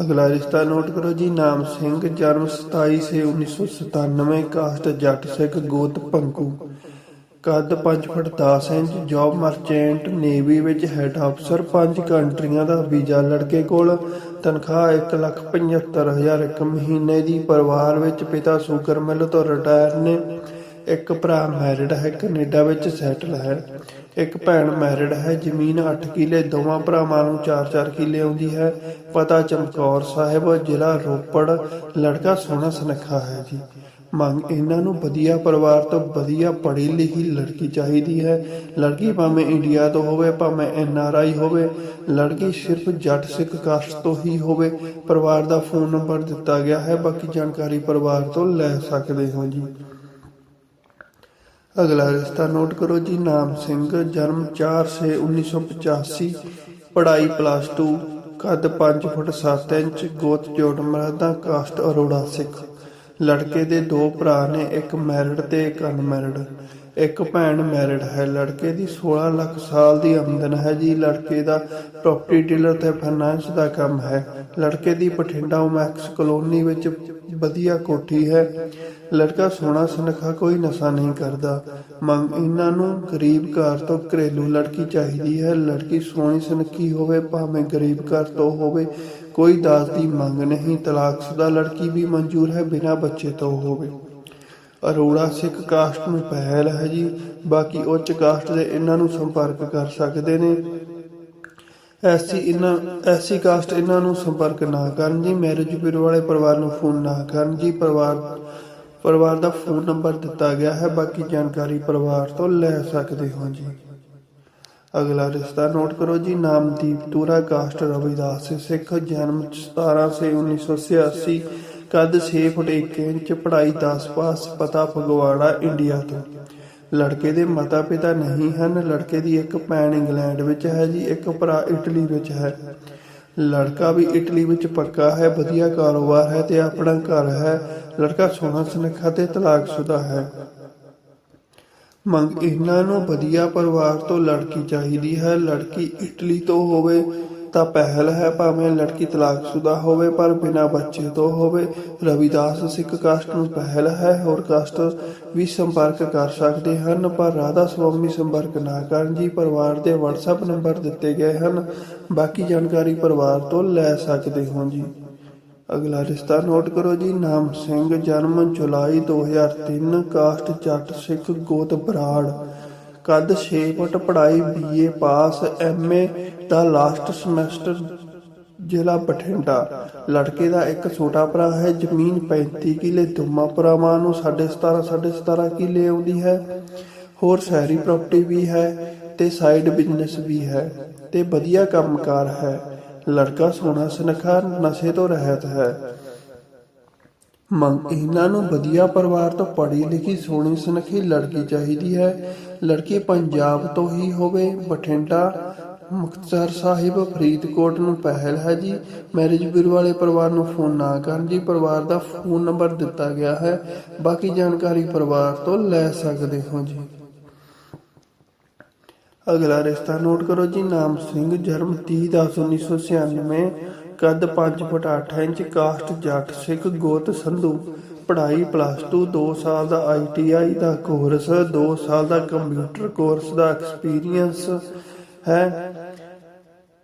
ਅਗਲਾ ਰਿਸ਼ਤਾ ਨੋਟ ਕਰੋ ਜੀ, ਨਾਮ ਸਿੰਘ, ਜਨਮ 27 ਸੇ 1997 ਕਾਸਟ ਜੱਟ ਸਿੱਖ ਗੋਤ ਪੰਕੂ ਕੱਦ 5 foot 10 inch, job merchant navy ਵਿੱਚ ਹੈਡ ਅਫਸਰ ਪੰਜ ਕੰਟਰੀਆਂ ਦਾ ਵੀਜ਼ਾ ਲੜਕੇ ਕੋਲ, ਤਨਖਾਹ 175000 ਇੱਕ ਮਹੀਨੇ ਦੀ, ਪਰਿਵਾਰ ਵਿੱਚ ਪਿਤਾ ਸ਼ੂਗਰ ਮਿਲ ਤੋਂ ਰਿਟਾਇਰ ਨੇ। ਇੱਕ ਭਰਾ ਮੈਰਿਡ ਹੈ ਕੈਨੇਡਾ ਵਿੱਚ ਸੈਟਲ ਹੈ, ਇੱਕ ਭੈਣ ਮੈਰਿਡ ਹੈ, ਜ਼ਮੀਨ 8 ਕਿੱਲੇ, ਦੋਵਾਂ ਭਰਾਵਾਂ ਨੂੰ 4-4 ਕਿੱਲੇ ਆਉਂਦੀ ਹੈ। ਪਤਾ ਚਮਕੌਰ ਸਾਹਿਬ, ਜ਼ਿਲ੍ਹਾ ਰੋਪੜ, ਲੜਕਾ ਸੋਹਣਾ ਸੁਨੱਖਾ ਹੈ ਜੀ। ਮੰਗ ਇਹਨਾਂ ਨੂੰ ਵਧੀਆ ਪਰਿਵਾਰ ਤੋਂ ਵਧੀਆ ਪੜ੍ਹੀ ਲਿਖੀ ਲੜਕੀ ਚਾਹੀਦੀ ਹੈ। ਲੜਕੀ ਭਾਵੇਂ ਇੰਡੀਆ ਤੋਂ ਹੋਵੇ, ਭਾਵੇਂ ਐਨ ਆਰ ਆਈ ਹੋਵੇ, ਲੜਕੀ ਸਿਰਫ ਜੱਟ ਸਿੱਖ ਕਾਸਟ ਤੋਂ ਹੀ ਹੋਵੇ, ਪਰਿਵਾਰ ਦਾ ਫੋਨ ਨੰਬਰ ਦਿੱਤਾ ਗਿਆ ਹੈ, ਬਾਕੀ ਜਾਣਕਾਰੀ ਪਰਿਵਾਰ ਤੋਂ ਲੈ ਸਕਦੇ ਹੋ ਜੀ। ਅਗਲਾ ਰਿਸ਼ਤਾ ਨੋਟ ਕਰੋ ਜੀ, ਨਾਮ ਸਿੰਘ, ਜਨਮ 4 ਸੇ 1985 ਪੜ੍ਹਾਈ ਪਲੱਸ 2 ਕੱਦ 5 ਫੁੱਟ 7 ਇੰਚ, ਗੋਤ ਜੋੜ ਮਰਦਾ ਕਾਸਟ ਅਰੋੜਾ ਸਿੱਖ। ਲੜਕੇ ਦੇ ਦੋ ਭਰਾ ਨੇ, ਇੱਕ ਮੈਰਿਡ ਤੇ ਇੱਕ ਅਨਮੈਰਿਡ ਇੱਕ ਭੈਣ ਮੈਰਿਡ ਹੈ, ਲੜਕੇ ਦੀ 16 ਲੱਖ ਸਾਲ ਦੀ ਆਮਦਨ ਹੈ ਜੀ। ਲੜਕੇ ਦਾ ਪ੍ਰਾਪਰਟੀ ਡੀਲਰ ਤੇ ਫਾਈਨਾਂਸ ਦਾ ਕੰਮ ਹੈ। ਲੜਕੇ ਦੀ ਬਠਿੰਡਾ ਮੈਕਸ ਕਲੋਨੀ ਵਿੱਚ ਵਧੀਆ ਕੋਠੀ ਹੈ। ਲੜਕਾ ਸੋਹਣਾ ਸੁਨੱਖਾ, ਕੋਈ ਨਸ਼ਾ ਨਹੀਂ ਕਰਦਾ। ਮੰਗ ਇਹਨਾਂ ਨੂੰ ਗਰੀਬ ਘਰ ਤੋਂ ਘਰੇਲੂ ਲੜਕੀ ਚਾਹੀਦੀ ਹੈ। ਲੜਕੀ ਸੋਹਣੀ ਸੁਨੱਖੀ ਹੋਵੇ, ਭਾਵੇਂ ਗਰੀਬ ਘਰ ਤੋਂ ਹੋਵੇ, ਕੋਈ ਦਾਜ ਦੀ ਮੰਗ ਨਹੀਂ। ਤਲਾਕਸ਼ੁਦਾ ਲੜਕੀ ਵੀ ਮਨਜ਼ੂਰ ਹੈ, ਬਿਨਾਂ ਬੱਚੇ ਤੋਂ ਹੋਵੇ। ਅਰੋੜਾ ਸਿੱਖ ਕਾਸਟ ਨੂੰ ਪਹਿਲ ਹੈ ਜੀ। ਬਾਕੀ ਉੱਚ ਕਾਸਟ ਦੇ ਇਹਨਾਂ ਨੂੰ ਸੰਪਰਕ ਕਰ ਸਕਦੇ ਨੇ। ਐਸੀ ਇਹਨਾਂ, ਐਸੀ ਕਾਸਟ ਇਹਨਾਂ ਨੂੰ ਸੰਪਰਕ ਨਾ ਕਰਨ ਜੀ। ਮੈਰਿਜ ਬਿਊਰੋ ਵਾਲੇ ਪਰਿਵਾਰ ਨੂੰ ਫੋਨ ਨਾ ਕਰਨ ਜੀ। ਪਰਿਵਾਰ ਪਰਿਵਾਰ ਦਾ ਫੋਨ ਨੰਬਰ ਦਿੱਤਾ ਗਿਆ ਹੈ। ਬਾਕੀ ਜਾਣਕਾਰੀ ਪਰਿਵਾਰ ਤੋਂ ਲੈ ਸਕਦੇ ਹੋ ਜੀ। ਅਗਲਾ ਰਿਸ਼ਤਾ ਨੋਟ ਕਰੋ ਜੀ। ਨਾਮਦੀਪ ਤੂਰਾ ਕਾਸਟ ਰਵਿਦਾਸ ਸਿੱਖ, ਜਨਮ 17 ਸੇ 1986 ਕੱਦ 6 ਫੁੱਟ 1 ਇੰਚ, ਪੜ੍ਹਾਈ 10 ਪਾਸ, ਪਤਾ ਫਗਵਾੜਾ, ਇੰਡੀਆ ਤੋਂ। ਲੜਕੇ ਦੇ ਮਾਤਾ ਪਿਤਾ ਨਹੀਂ ਹਨ, ਲੜਕੇ ਦੀ ਇੱਕ ਭੈਣ ਇੰਗਲੈਂਡ ਵਿੱਚ ਹੈ ਜੀ, ਇੱਕ ਭਰਾ ਇਟਲੀ ਵਿੱਚ ਹੈ। ਲੜਕਾ ਵੀ ਇਟਲੀ ਵਿੱਚ ਪੱਕਾ ਹੈ, ਵਧੀਆ ਕਾਰੋਬਾਰ ਹੈ ਤੇ ਆਪਣਾ ਘਰ ਹੈ। ਲੜਕਾ ਸੋਹਣਾ ਸੁਨੱਖਾ ਤੇ ਤਲਾਕਸ਼ੁਦਾ ਹੈ। ਮੰਗ ਇਹਨਾਂ ਨੂੰ ਵਧੀਆ ਪਰਿਵਾਰ ਤੋਂ ਲੜਕੀ ਚਾਹੀਦੀ ਹੈ। ਲੜਕੀ ਇਟਲੀ ਤੋਂ ਹੋਵੇ ਤਾਂ ਪਹਿਲ ਹੈ ਭਾਵੇਂ ਲੜਕੀ ਤਲਾਕਸ਼ੁਦਾ ਹੋਵੇ, ਪਰ ਬਿਨਾਂ ਬੱਚੇ ਤੋਂ ਹੋਵੇ। ਰਵਿਦਾਸ ਸਿੱਖ ਕਾਸਟ ਨੂੰ ਪਹਿਲ ਹੈ, ਹੋਰ ਕਾਸਟ ਵੀ ਸੰਪਰਕ ਕਰ ਸਕਦੇ ਹਨ, ਪਰ ਰਾਧਾ ਸੁਆਮੀ ਸੰਪਰਕ ਨਾ ਕਰਨ ਜੀ ਪਰਿਵਾਰ ਦੇ WhatsApp ਨੰਬਰ ਦਿੱਤੇ ਗਏ ਹਨ। ਬਾਕੀ ਜਾਣਕਾਰੀ ਪਰਿਵਾਰ ਤੋਂ ਲੈ ਸਕਦੇ ਹੋ ਜੀ। ਅਗਲਾ ਰਿਸ਼ਤਾ ਨੋਟ ਕਰੋ ਜੀ। ਨਾਮ ਸਿੰਘ, ਜਨਮ ਜੁਲਾਈ 2003 ਕਾਸਟ ਜੱਟ ਸਿੱਖ ਗੋਤ ਬਰਾੜ। ਕੱਦ 6 ਫੁੱਟ ਪੜ੍ਹਾਈ ਬੀਏ ਪਾਸ ਐਮਏ ਦਾ ਲਾਸਟ ਸਮੈਸਟਰ ਜ਼ਿਲ੍ਹਾ ਬਠਿੰਡਾ। ਲੜਕੇ ਦਾ ਇੱਕ ਛੋਟਾ ਭਰਾ ਹੈ, ਜ਼ਮੀਨ 35 ਕਿੱਲੇ, ਦੋਵਾਂ ਭਰਾਵਾਂ ਨੂੰ 17.5 17.5 ਕਿੱਲੇ ਆਉਂਦੀ ਹੈ। ਹੋਰ ਸ਼ਹਿਰੀ ਪ੍ਰਾਪਰਟੀ ਵੀ ਹੈ ਤੇ ਸਾਈਡ ਬਿਜ਼ਨਸ ਵੀ ਹੈ ਤੇ ਵਧੀਆ ਕੰਮਕਾਰ ਹੈ। ਲੜਕਾ ਸੋਹਣਾ, ਸੁਨੱਖਾ, ਨਸ਼ੇ ਤੋਂ ਰਹਿਤ ਹੈ। ਮੰਗ ਇਹਨਾਂ ਨੂੰ ਵਧੀਆ ਪਰਿਵਾਰ ਤੋਂ ਪੜ੍ਹੀ ਲਿਖੀ, ਸੋਹਣੀ ਸੁਨੱਖੀ ਲੜਕੀ ਚਾਹੀਦੀ ਹੈ। ਲੜਕੀ ਪੰਜਾਬ ਤੋਂ ਹੀ ਹੋਵੇ, ਬਠਿੰਡਾ, ਮੁਕਤਸਰ ਸਾਹਿਬ, ਫਰੀਦਕੋਟ ਨੂੰ ਪਹਿਲ ਹੈ ਜੀ। ਮੈਰਿਜ ਬਿਊਰੋ ਵਾਲੇ ਪਰਿਵਾਰ ਨੂੰ ਫੋਨ ਨਾ ਕਰਨ ਜੀ। ਪਰਿਵਾਰ ਦਾ ਫੋਨ ਨੰਬਰ ਦਿੱਤਾ ਗਿਆ ਹੈ। ਬਾਕੀ ਜਾਣਕਾਰੀ ਪਰਿਵਾਰ ਤੋਂ ਲੈ ਸਕਦੇ ਹੋ ਜੀ। ਅਗਲਾ ਰਿਸ਼ਤਾ ਨੋਟ ਕਰੋ ਜੀ। ਨਾਮ ਸਿੰਘ, ਜਨਮ 30 ਦਸ 1996 ਕੱਦ 5 ਫੁੱਟ 8 ਇੰਚ ਕਾਸਟ ਜੱਟ ਸਿੱਖ ਗੋਤ ਸੰਧੂ। ਪੜ੍ਹਾਈ ਪਲੱਸ 2 2 ਸਾਲ ਦਾ ਆਈਟੀਆਈ ਦਾ ਕੋਰਸ 2 ਸਾਲ ਦਾ ਕੰਪਿਊਟਰ ਕੋਰਸ ਦਾ ਐਕਸਪੀਰੀਅੰਸ ਹੈ।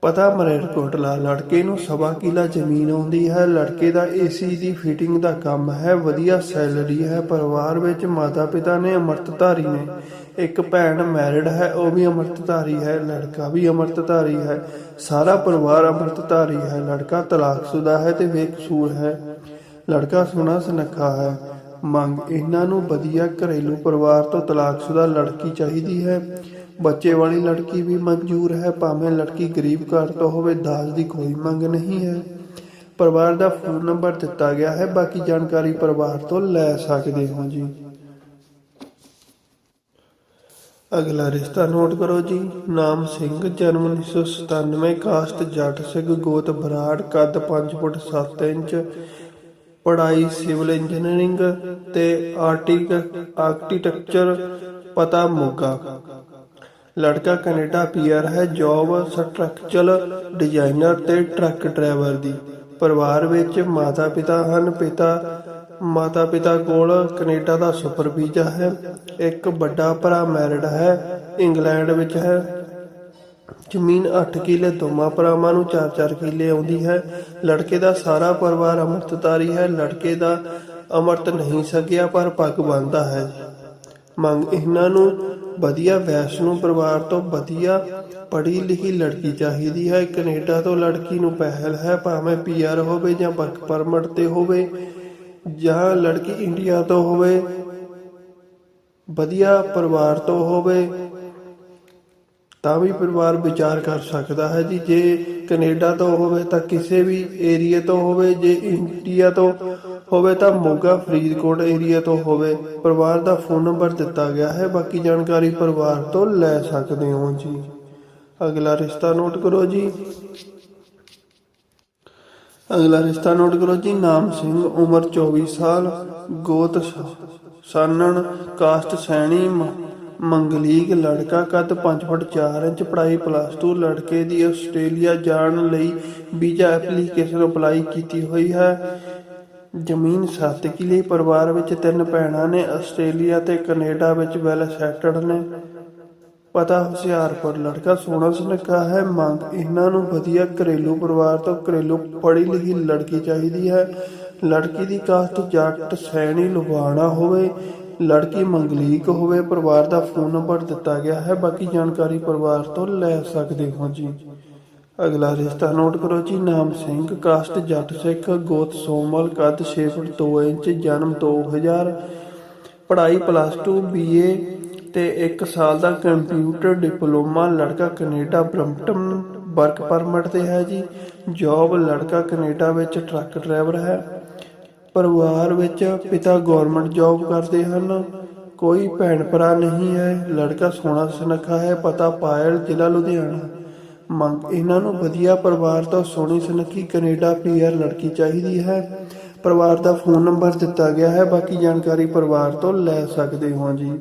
ਪਤਾ ਮਰੇਟਕੋਟਲਾ ਲੜਕੇ ਨੂੰ ਸਵਾ ਕਿਲਾ ਜ਼ਮੀਨ ਆਉਂਦੀ ਹੈ। ਲੜਕੇ ਦਾ ਏਸੀ ਦੀ ਫਿਟਿੰਗ ਦਾ ਕੰਮ ਹੈ, ਵਧੀਆ ਸੈਲਰੀ ਹੈ। ਪਰਿਵਾਰ ਵਿੱਚ ਮਾਤਾ ਪਿਤਾ ਨੇ ਅੰਮ੍ਰਿਤਧਾਰੀ ਨੇ ਇੱਕ ਭੈਣ ਮੈਰਿਡ ਹੈ, ਉਹ ਵੀ ਅੰਮ੍ਰਿਤਧਾਰੀ ਹੈ, ਲੜਕਾ ਵੀ ਅੰਮ੍ਰਿਤਧਾਰੀ ਹੈ, ਸਾਰਾ ਪਰਿਵਾਰ ਅੰਮ੍ਰਿਤਧਾਰੀ ਹੈ, ਲੜਕਾ ਤਲਾਕਸ਼ੁਦਾ ਹੈ ਤੇ ਬੇਕਸੂਰ ਹੈ। ਲੜਕਾ ਸੋਹਣਾ ਸੁਨੱਖਾ ਹੈ। ਮੰਗ, ਇਹਨਾਂ ਨੂੰ ਵਧੀਆ ਘਰੇਲੂ ਪਰਿਵਾਰ ਤੋਂ ਤਲਾਕਸ਼ੁਦਾ ਲੜਕੀ ਚਾਹੀਦੀ ਹੈ। ਬੱਚੇ ਵਾਲੀ ਲੜਕੀ ਵੀ ਮਨਜ਼ੂਰ ਹੈ, ਭਾਵੇਂ ਲੜਕੀ ਗਰੀਬ ਘਰ ਤੋਂ ਹੋਵੇ, ਦਾਜ ਦੀ ਕੋਈ ਮੰਗ ਨਹੀਂ ਹੈ। ਪਰਿਵਾਰ ਦਾ ਫੋਨ ਨੰਬਰ ਦਿੱਤਾ ਗਿਆ ਹੈ, ਬਾਕੀ ਜਾਣਕਾਰੀ ਪਰਿਵਾਰ ਤੋਂ ਲੈ ਸਕਦੇ ਹੋ ਜੀ। ਅਗਲਾ ਰਿਸ਼ਤਾ ਨੋਟ ਕਰੋ ਜੀ। ਨਾਮ ਸਿੰਘ, ਜਨਮ 1997 ਕਾਸਟ ਜੱਟ ਸਿੰਘ, ਗੋਤ ਬਰਾੜ, ਕੱਦ 5 ਫੁੱਟ 7 ਇੰਚ, ਪੜ੍ਹਾਈ ਸਿਵਲ ਇੰਜੀਨੀਅਰਿੰਗ ਤੇ ਆਰਟਿਕ, ਆਰਕੀਟੈਕਚਰ, ਪਤਾ ਮੋਗਾ। ਲੜਕਾ ਕੈਨੇਡਾ ਪੀਆਰ ਹੈ, ਜੌਬ ਸਟਰਕਚਰਲ ਡਿਜ਼ਾਈਨਰ ਤੇ ਟਰੱਕ ਡਰਾਈਵਰ ਦੀ। ਪਰਿਵਾਰ ਵਿੱਚ ਮਾਤਾ ਪਿਤਾ ਹਨ, ਪਿਤਾ ਮਾਤਾ ਪਿਤਾ ਕੋਲ ਕੈਨੇਡਾ ਦਾ ਸੁਪਰ ਵੀਜ਼ਾ ਹੈ। ਇੱਕ ਵੱਡਾ ਭਰਾ ਮੈਰਿਡ ਹੈ, ਇੰਗਲੈਂਡ ਵਿੱਚ ਹੈ। ਜ਼ਮੀਨ 8 ਕਿੱਲੇ, ਦੋਵਾਂ ਭਰਾਵਾਂ ਨੂੰ 4-4 ਕਿੱਲੇ ਆਉਂਦੀ ਹੈ। ਲੜਕੇ ਦਾ ਸਾਰਾ ਪਰਿਵਾਰ ਅੰਮ੍ਰਿਤਧਾਰੀ ਹੈ। ਲੜਕੇ ਦਾ ਅੰਮ੍ਰਿਤ ਨਹੀਂ ਸਕਿਆ, ਪਰ ਪੱਗ ਬੰਨਦਾ ਹੈ। ਮੰਗ ਇਹਨਾਂ ਨੂੰ, ਵਧੀਆ ਵੈਸ਼ਨੂ ਪਰਿਵਾਰ ਤੋਂ ਵਧੀਆ ਪੜ੍ਹੀ ਲਿਖੀ ਲੜਕੀ ਚਾਹੀਦੀ ਹੈ। ਕੈਨੇਡਾ ਤੋਂ ਲੜਕੀ ਨੂੰ ਪਹਿਲ ਹੈ, ਭਾਵੇਂ ਪੀਆਰ ਹੋਵੇ ਜਾਂ ਵਰਕ ਪਰਮਿਟ ਤੇ ਹੋਵੇ। ਜਾਂ ਲੜਕੀ ਇੰਡੀਆ ਤੋਂ ਹੋਵੇ, ਵਧੀਆ ਪਰਿਵਾਰ ਤੋਂ ਹੋਵੇ, ਤਾਂ ਵੀ ਪਰਿਵਾਰ ਵਿਚਾਰ ਕਰ ਸਕਦਾ ਹੈ ਜੀ। ਜੇ ਕੈਨੇਡਾ ਤੋਂ ਹੋਵੇ, ਤਾਂ ਕਿਸੇ ਵੀ ਏਰੀਆ ਤੋਂ ਹੋਵੇ, ਜੇ ਇੰਡੀਆ ਤੋਂ ਹੋਵੇ, ਤਾਂ ਮੋਗਾ ਫਰੀਦਕੋਟ ਏਰੀਆ ਤੋਂ ਹੋਵੇ, ਪਰਿਵਾਰ ਦਾ ਫੋਨ ਨੰਬਰ ਦਿੱਤਾ ਗਿਆ ਹੈ। ਬਾਕੀ ਜਾਣਕਾਰੀ ਪਰਿਵਾਰ ਤੋਂ ਲੈ ਸਕਦੇ ਹੋ ਜੀ। ਅਗਲਾ ਰਿਸ਼ਤਾ ਨੋਟ ਕਰੋ ਜੀ। ਅਗਲਾ ਰਿਸ਼ਤਾ ਨੋਟ ਕਰੋ ਜੀ, ਨਾਮ ਸਿੰਘ, ਉਮਰ 24 ਸਾਲ, ਗੋਤ ਸ- ਸਾਨਣ ਕਾਸਟ ਸੈਣੀ ਮੰਗਲੀਕ ਲੜਕਾ, ਕੱਦ 5 ਫੁੱਟ 4 ਇੰਚ, ਪੜ੍ਹਾਈ ਪਲੱਸ 2 ਲੜਕੇ ਦੀ ਆਸਟ੍ਰੇਲੀਆ ਜਾਣ ਲਈ ਵੀਜ਼ਾ ਐਪਲੀਕੇਸ਼ਨ ਅਪਲਾਈ ਕੀਤੀ ਹੋਈ ਹੈ। ਜ਼ਮੀਨ 7 ਕਿੱਲੇ, ਪਰਿਵਾਰ ਵਿੱਚ ਤਿੰਨ ਭੈਣਾਂ ਨੇ, ਆਸਟ੍ਰੇਲੀਆ ਤੇ ਕੈਨੇਡਾ ਵਿੱਚ ਵੈਲ ਸੈਟਲਡ ਨੇ। ਪਤਾ ਹੁਸ਼ਿਆਰਪੁਰ ਲੜਕਾ ਸੋਹਣਾ ਸੁਨੱਖਾ ਹੈ, ਮੰਗ ਇਹਨਾਂ ਨੂੰ ਵਧੀਆ ਘਰੇਲੂ ਪਰਿਵਾਰ ਤੋਂ ਘਰੇਲੂ ਪੜ੍ਹੀ ਲਿਖੀ ਲੜਕੀ ਚਾਹੀਦੀ ਹੈ। ਲੜਕੀ ਦੀ ਕਾਸਟ ਜੱਟ ਸੈਣੀ ਲੁਬਾਣਾ ਹੋਵੇ, ਲੜਕੀ ਮੰਗਲੀਕ ਹੋਵੇ, ਪਰਿਵਾਰ ਦਾ ਫੋਨ ਨੰਬਰ ਦਿੱਤਾ ਗਿਆ ਹੈ, ਬਾਕੀ ਜਾਣਕਾਰੀ ਪਰਿਵਾਰ ਤੋਂ ਲੈ ਸਕਦੇ ਹੋ ਜੀ। ਅਗਲਾ ਰਿਸ਼ਤਾ ਨੋਟ ਕਰੋ ਜੀ, ਨਾਮ ਸਿੰਘ, ਕਾਸਟ ਜੱਟ ਸਿੱਖ, ਗੋਤ ਸੋਮਲ, ਕੱਦ 6 ਫੁੱਟ 2 ਇੰਚ, ਜਨਮ 2000 ਪੜ੍ਹਾਈ ਪਲੱਸ 2 ਬੀਏ ਤੇ 1 ਸਾਲ ਦਾ ਕੰਪਿਊਟਰ ਡਿਪਲੋਮਾ ਲੜਕਾ ਕੈਨੇਡਾ ਬ੍ਰਮਟਨ ਵਰਕ ਪਰਮਿਟ ਤੇ ਹੈ ਜੀ। ਜੌਬ ਲੜਕਾ ਕੈਨੇਡਾ ਵਿੱਚ ਟਰੱਕ ਡਰਾਈਵਰ ਹੈ। ਪਰਿਵਾਰ ਵਿੱਚ ਪਿਤਾ ਗਵਰਨਮੈਂਟ ਜੌਬ ਕਰਦੇ ਹਨ। ਕੋਈ ਭੈਣ ਭਰਾ ਨਹੀਂ ਹੈ। ਲੜਕਾ ਸੋਹਣਾ ਸੁਨੱਖਾ ਹੈ। ਪਤਾ ਪਾਇਲ ਜ਼ਿਲ੍ਹਾ ਲੁਧਿਆਣਾ। ਮੰਗ, ਇਹਨਾਂ ਨੂੰ ਵਧੀਆ ਪਰਿਵਾਰ ਤੋਂ ਸੋਹਣੀ ਸੁਨੱਖੀ ਕੈਨੇਡਾ ਪੀਆਰ ਲੜਕੀ ਚਾਹੀਦੀ ਹੈ। ਪਰਿਵਾਰ ਦਾ ਫੋਨ ਨੰਬਰ ਦਿੱਤਾ ਗਿਆ ਹੈ। ਬਾਕੀ ਜਾਣਕਾਰੀ ਪਰਿਵਾਰ ਤੋਂ ਲੈ ਸਕਦੇ ਹੋ ਜੀ।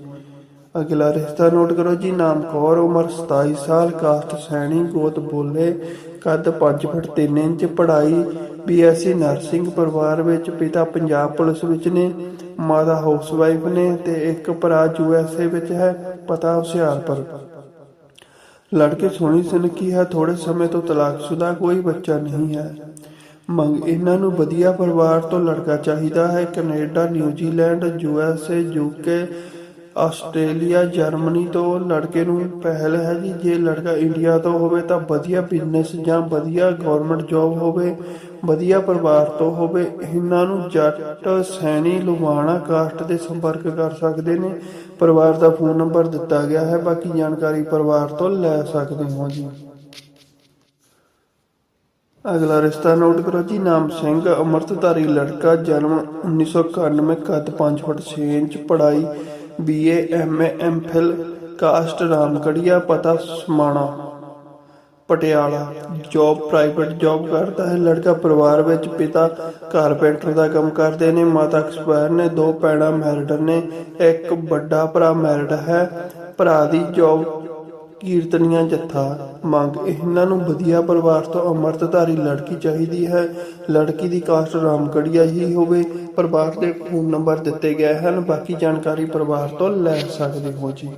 ਅਗਲਾ ਰਿਸ਼ਤਾ ਨੋਟ ਕਰੋ ਜੀ, ਨਾਮ ਕੌਰ, ਉਮਰ 27 ਸਾਲ, ਕਾਸਟ ਸੈਣੀ, ਗੋਤ ਬੋਲੇ, ਕੱਦ 5 ਫੁੱਟ 3 ਇੰਚ, ਪੜ੍ਹਾਈ ਬੀਐਸਸੀ ਨਰਸਿੰਗ ਪਰਿਵਾਰ ਵਿੱਚ, ਪਿਤਾ ਪੰਜਾਬ ਪੁਲਿਸ ਵਿੱਚ ਨੇ, ਮਾਤਾ ਹਾਊਸਵਾਈਫ ਨੇ ਤੇ ਇੱਕ ਭਰਾ ਯੂਐਸਏ ਵਿੱਚ ਹੈ, ਪਤਾ ਹੁਸ਼ਿਆਰਪੁਰ। ਲੜਕੇ ਸੋਹਣੀ ਸੁਨੱਖੀ ਹੈ ਥੋੜੇ ਸਮੇਂ ਤੋਂ ਤਲਾਕਸ਼ੁਦਾ ਕੋਈ ਬੱਚਾ ਨਹੀਂ ਹੈ। ਮੰਗ, ਇਹਨਾਂ ਨੂੰ ਵਧੀਆ ਪਰਿਵਾਰ ਤੋਂ ਲੜਕਾ ਚਾਹੀਦਾ ਹੈ, Canada, New Zealand USA UK Australia, Germany ਤੋਂ ਲੜਕੇ ਨੂੰ ਪਹਿਲ ਹੈ ਜੀ ਜੇ ਲੜਕਾ ਇੰਡੀਆ ਤੋਂ ਹੋਵੇ ਤਾਂ ਵਧੀਆ ਬਿਜ਼ਨਸ ਜਾਂ ਵਧੀਆ ਗਵਰਨਮੈਂਟ ਜੌਬ ਹੋਵੇ, ਵਧੀਆ ਪਰਿਵਾਰ ਤੋਂ ਹੋਵੇ, ਇਹਨਾਂ ਨੂੰ ਜੱਟ ਸੈਣੀ ਲੁਬਾਣਾ ਕਾਸਟ ਦੇ ਸੰਪਰਕ ਕਰ ਸਕਦੇ ਨੇ। ਪਰਿਵਾਰ ਦਾ ਫੋਨ ਨੰਬਰ ਦਿੱਤਾ ਗਿਆ ਹੈ, ਬਾਕੀ ਜਾਣਕਾਰੀ ਪਰਿਵਾਰ ਤੋਂ ਲੈ ਸਕਦੇ ਹੋ ਜੀ। ਅਗਲਾ ਰਿਸ਼ਤਾ ਨੋਟ ਕਰੋ ਜੀ, ਨਾਮ ਸਿੰਘ ਅਮਰਤਧਾਰੀ ਲੜਕਾ, ਜਨਮ 1991 ਕੱਦ 5 ਫੁੱਟ 6 ਇੰਚ, ਪੜ੍ਹਾਈ BA MA MPhil caste Ramgarhia ਪਤਾ Samana. Patiala job private job ਕਰਦਾ ਹੈ। ਲੜਕਾ ਪਰਿਵਾਰ ਵਿੱਚ ਪਿਤਾ ਕਾਰਪੈਂਟਰ ਦਾ ਕੰਮ ਕਰਦੇ ਨੇ। ਮਾਤਾ ਐਕਸਪਾਇਰ ਨੇ, ਦੋ ਭੈਣਾਂ ਮੈਰਿਡ ਨੇ, ਇੱਕ ਵੱਡਾ ਭਰਾ ਮੈਰਿਡ ਹੈ। ਭਰਾ ਦੀ ਜੌਬ ਕੀਰਤਨੀਆਂ ਜੱਥਾ। ਮੰਗ, ਇਹਨਾਂ ਨੂੰ ਵਧੀਆ ਪਰਿਵਾਰ ਤੋਂ ਅੰਮ੍ਰਿਤਧਾਰੀ ਲੜਕੀ ਚਾਹੀਦੀ ਹੈ। ਲੜਕੀ ਦੀ ਕਾਸਟ ਰਾਮਗੜੀਆ ਹੀ ਹੋਵੇ। ਪਰਿਵਾਰ ਦੇ ਫੋਨ ਨੰਬਰ ਦਿੱਤੇ ਗਏ ਹਨ, ਬਾਕੀ ਜਾਣਕਾਰੀ ਪਰਿਵਾਰ ਤੋਂ ਲੈ ਸਕਦੇ ਹੋ ਜੀ।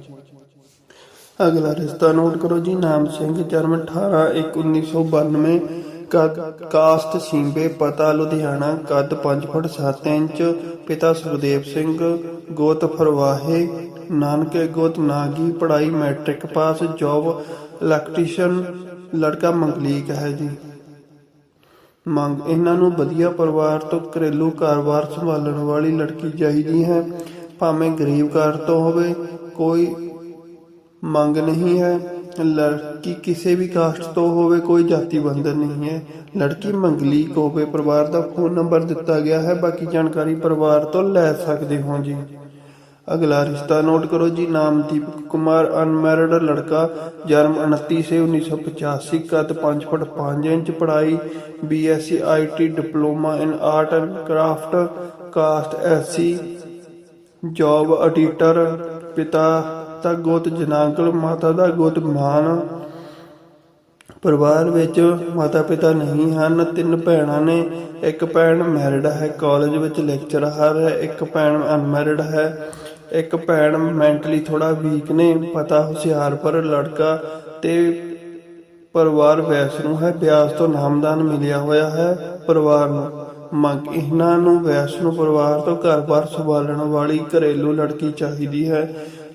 ਅਗਲਾ ਰਿਸ਼ਤਾ ਨੋਟ ਕਰੋ ਜੀ, ਨਾਮ ਸਿੰਘ, ਜਨਮ 18 1 1992 ਕੱਦ ਕਾਸਟ ਸਿੰਬੇ, ਪਤਾ ਲੁਧਿਆਣਾ, ਕੱਦ 5 ਫੁੱਟ 7 ਇੰਚ, ਪਿਤਾ ਸੁਖਦੇਵ ਸਿੰਘ, ਗੋਤ ਫਰਵਾਹੇ, ਨਾਨਕੇ ਗੋਤ ਨਾਗੀ, ਪੜ੍ਹਾਈ ਮੈਟ੍ਰਿਕ ਪਾਸ, ਜੌਬ, ਇਲੈਕਟ੍ਰੀਸ਼ੀਅਨ, ਲੜਕਾ ਮੰਗਲੀਕ ਹੈ ਜੀ। ਮੰਗ ਇਹਨਾਂ ਨੂੰ ਵਧੀਆ ਪਰਿਵਾਰ ਤੋਂ ਘਰੇਲੂ ਕਾਰੋਬਾਰ ਸੰਭਾਲਣ ਵਾਲੀ ਲੜਕੀ ਚਾਹੀਦੀ ਹੈ। ਭਾਵੇਂ ਗਰੀਬ ਘਰ ਤੋਂ ਹੋਵੇ, ਕੋਈ ਮੰਗ ਨਹੀਂ ਹੈ। ਲੜਕੀ ਕਿਸੇ ਵੀ ਕਾਸਟ ਤੋਂ ਹੋਵੇ, ਕੋਈ ਜਾਤੀ ਬੰਧਨ ਨਹੀਂ ਹੈ। ਲੜਕੀ ਮੰਗਲੀਕ ਹੋਵੇ, ਪਰਿਵਾਰ ਦਾ ਫੋਨ ਨੰਬਰ ਦਿੱਤਾ ਗਿਆ ਹੈ। ਬਾਕੀ ਜਾਣਕਾਰੀ ਪਰਿਵਾਰ ਤੋਂ ਲੈ ਸਕਦੇ ਹੋ ਜੀ। ਅਗਲਾ ਰਿਸ਼ਤਾ ਨੋਟ ਕਰੋ ਜੀ, ਨਾਮ ਦੀਪਕ ਕੁਮਾਰ ਅਨਮੈਰਿਡ ਲੜਕਾ, ਜਨਮ 29 ਸੇ 1985 ਕੱਦ 5 ਫੁੱਟ 5 ਇੰਚ, ਪੜ੍ਹਾਈ BSc IT diploma in art and craft, caste SC job editor ਪਿਤਾ ਦਾ ਗੋਤ ਜਨਾਂਕਲ, ਮਾਤਾ ਦਾ ਗੋਤ ਮਾਨ। ਪਰਿਵਾਰ ਵਿੱਚ ਮਾਤਾ ਪਿਤਾ ਨਹੀਂ ਹਨ, ਤਿੰਨ ਭੈਣਾਂ ਨੇ, ਇੱਕ ਭੈਣ ਮੈਰਿਡ ਹੈ ਕਾਲਜ ਵਿੱਚ ਲੈਕਚਰਰ ਹੈ, ਇੱਕ ਭੈਣ ਅਨਮੈਰਿਡ ਹੈ। ਇੱਕ ਭੈਣ ਮੈਂਟਲੀ ਥੋੜਾ ਵੀਕ ਨੇ, ਪਤਾ ਹੁਸ਼ਿਆਰਪੁਰ ਲੜਕਾ ਤੇ ਪਰਿਵਾਰ ਵੈਸ ਨੂੰ ਹੈ, ਬਿਆਸ ਤੋਂ ਨਾਮਦਾਨ ਮਿਲਿਆ ਹੋਇਆ ਹੈ ਪਰਿਵਾਰ ਨੂੰ। ਮੰਗ ਇਹਨਾਂ ਨੂੰ ਵੈਸ਼ਨੂ ਪਰਿਵਾਰ ਤੋਂ ਘਰ-ਬਾਰ ਸੰਭਾਲਣ ਵਾਲੀ ਘਰੇਲੂ ਲੜਕੀ ਚਾਹੀਦੀ ਹੈ।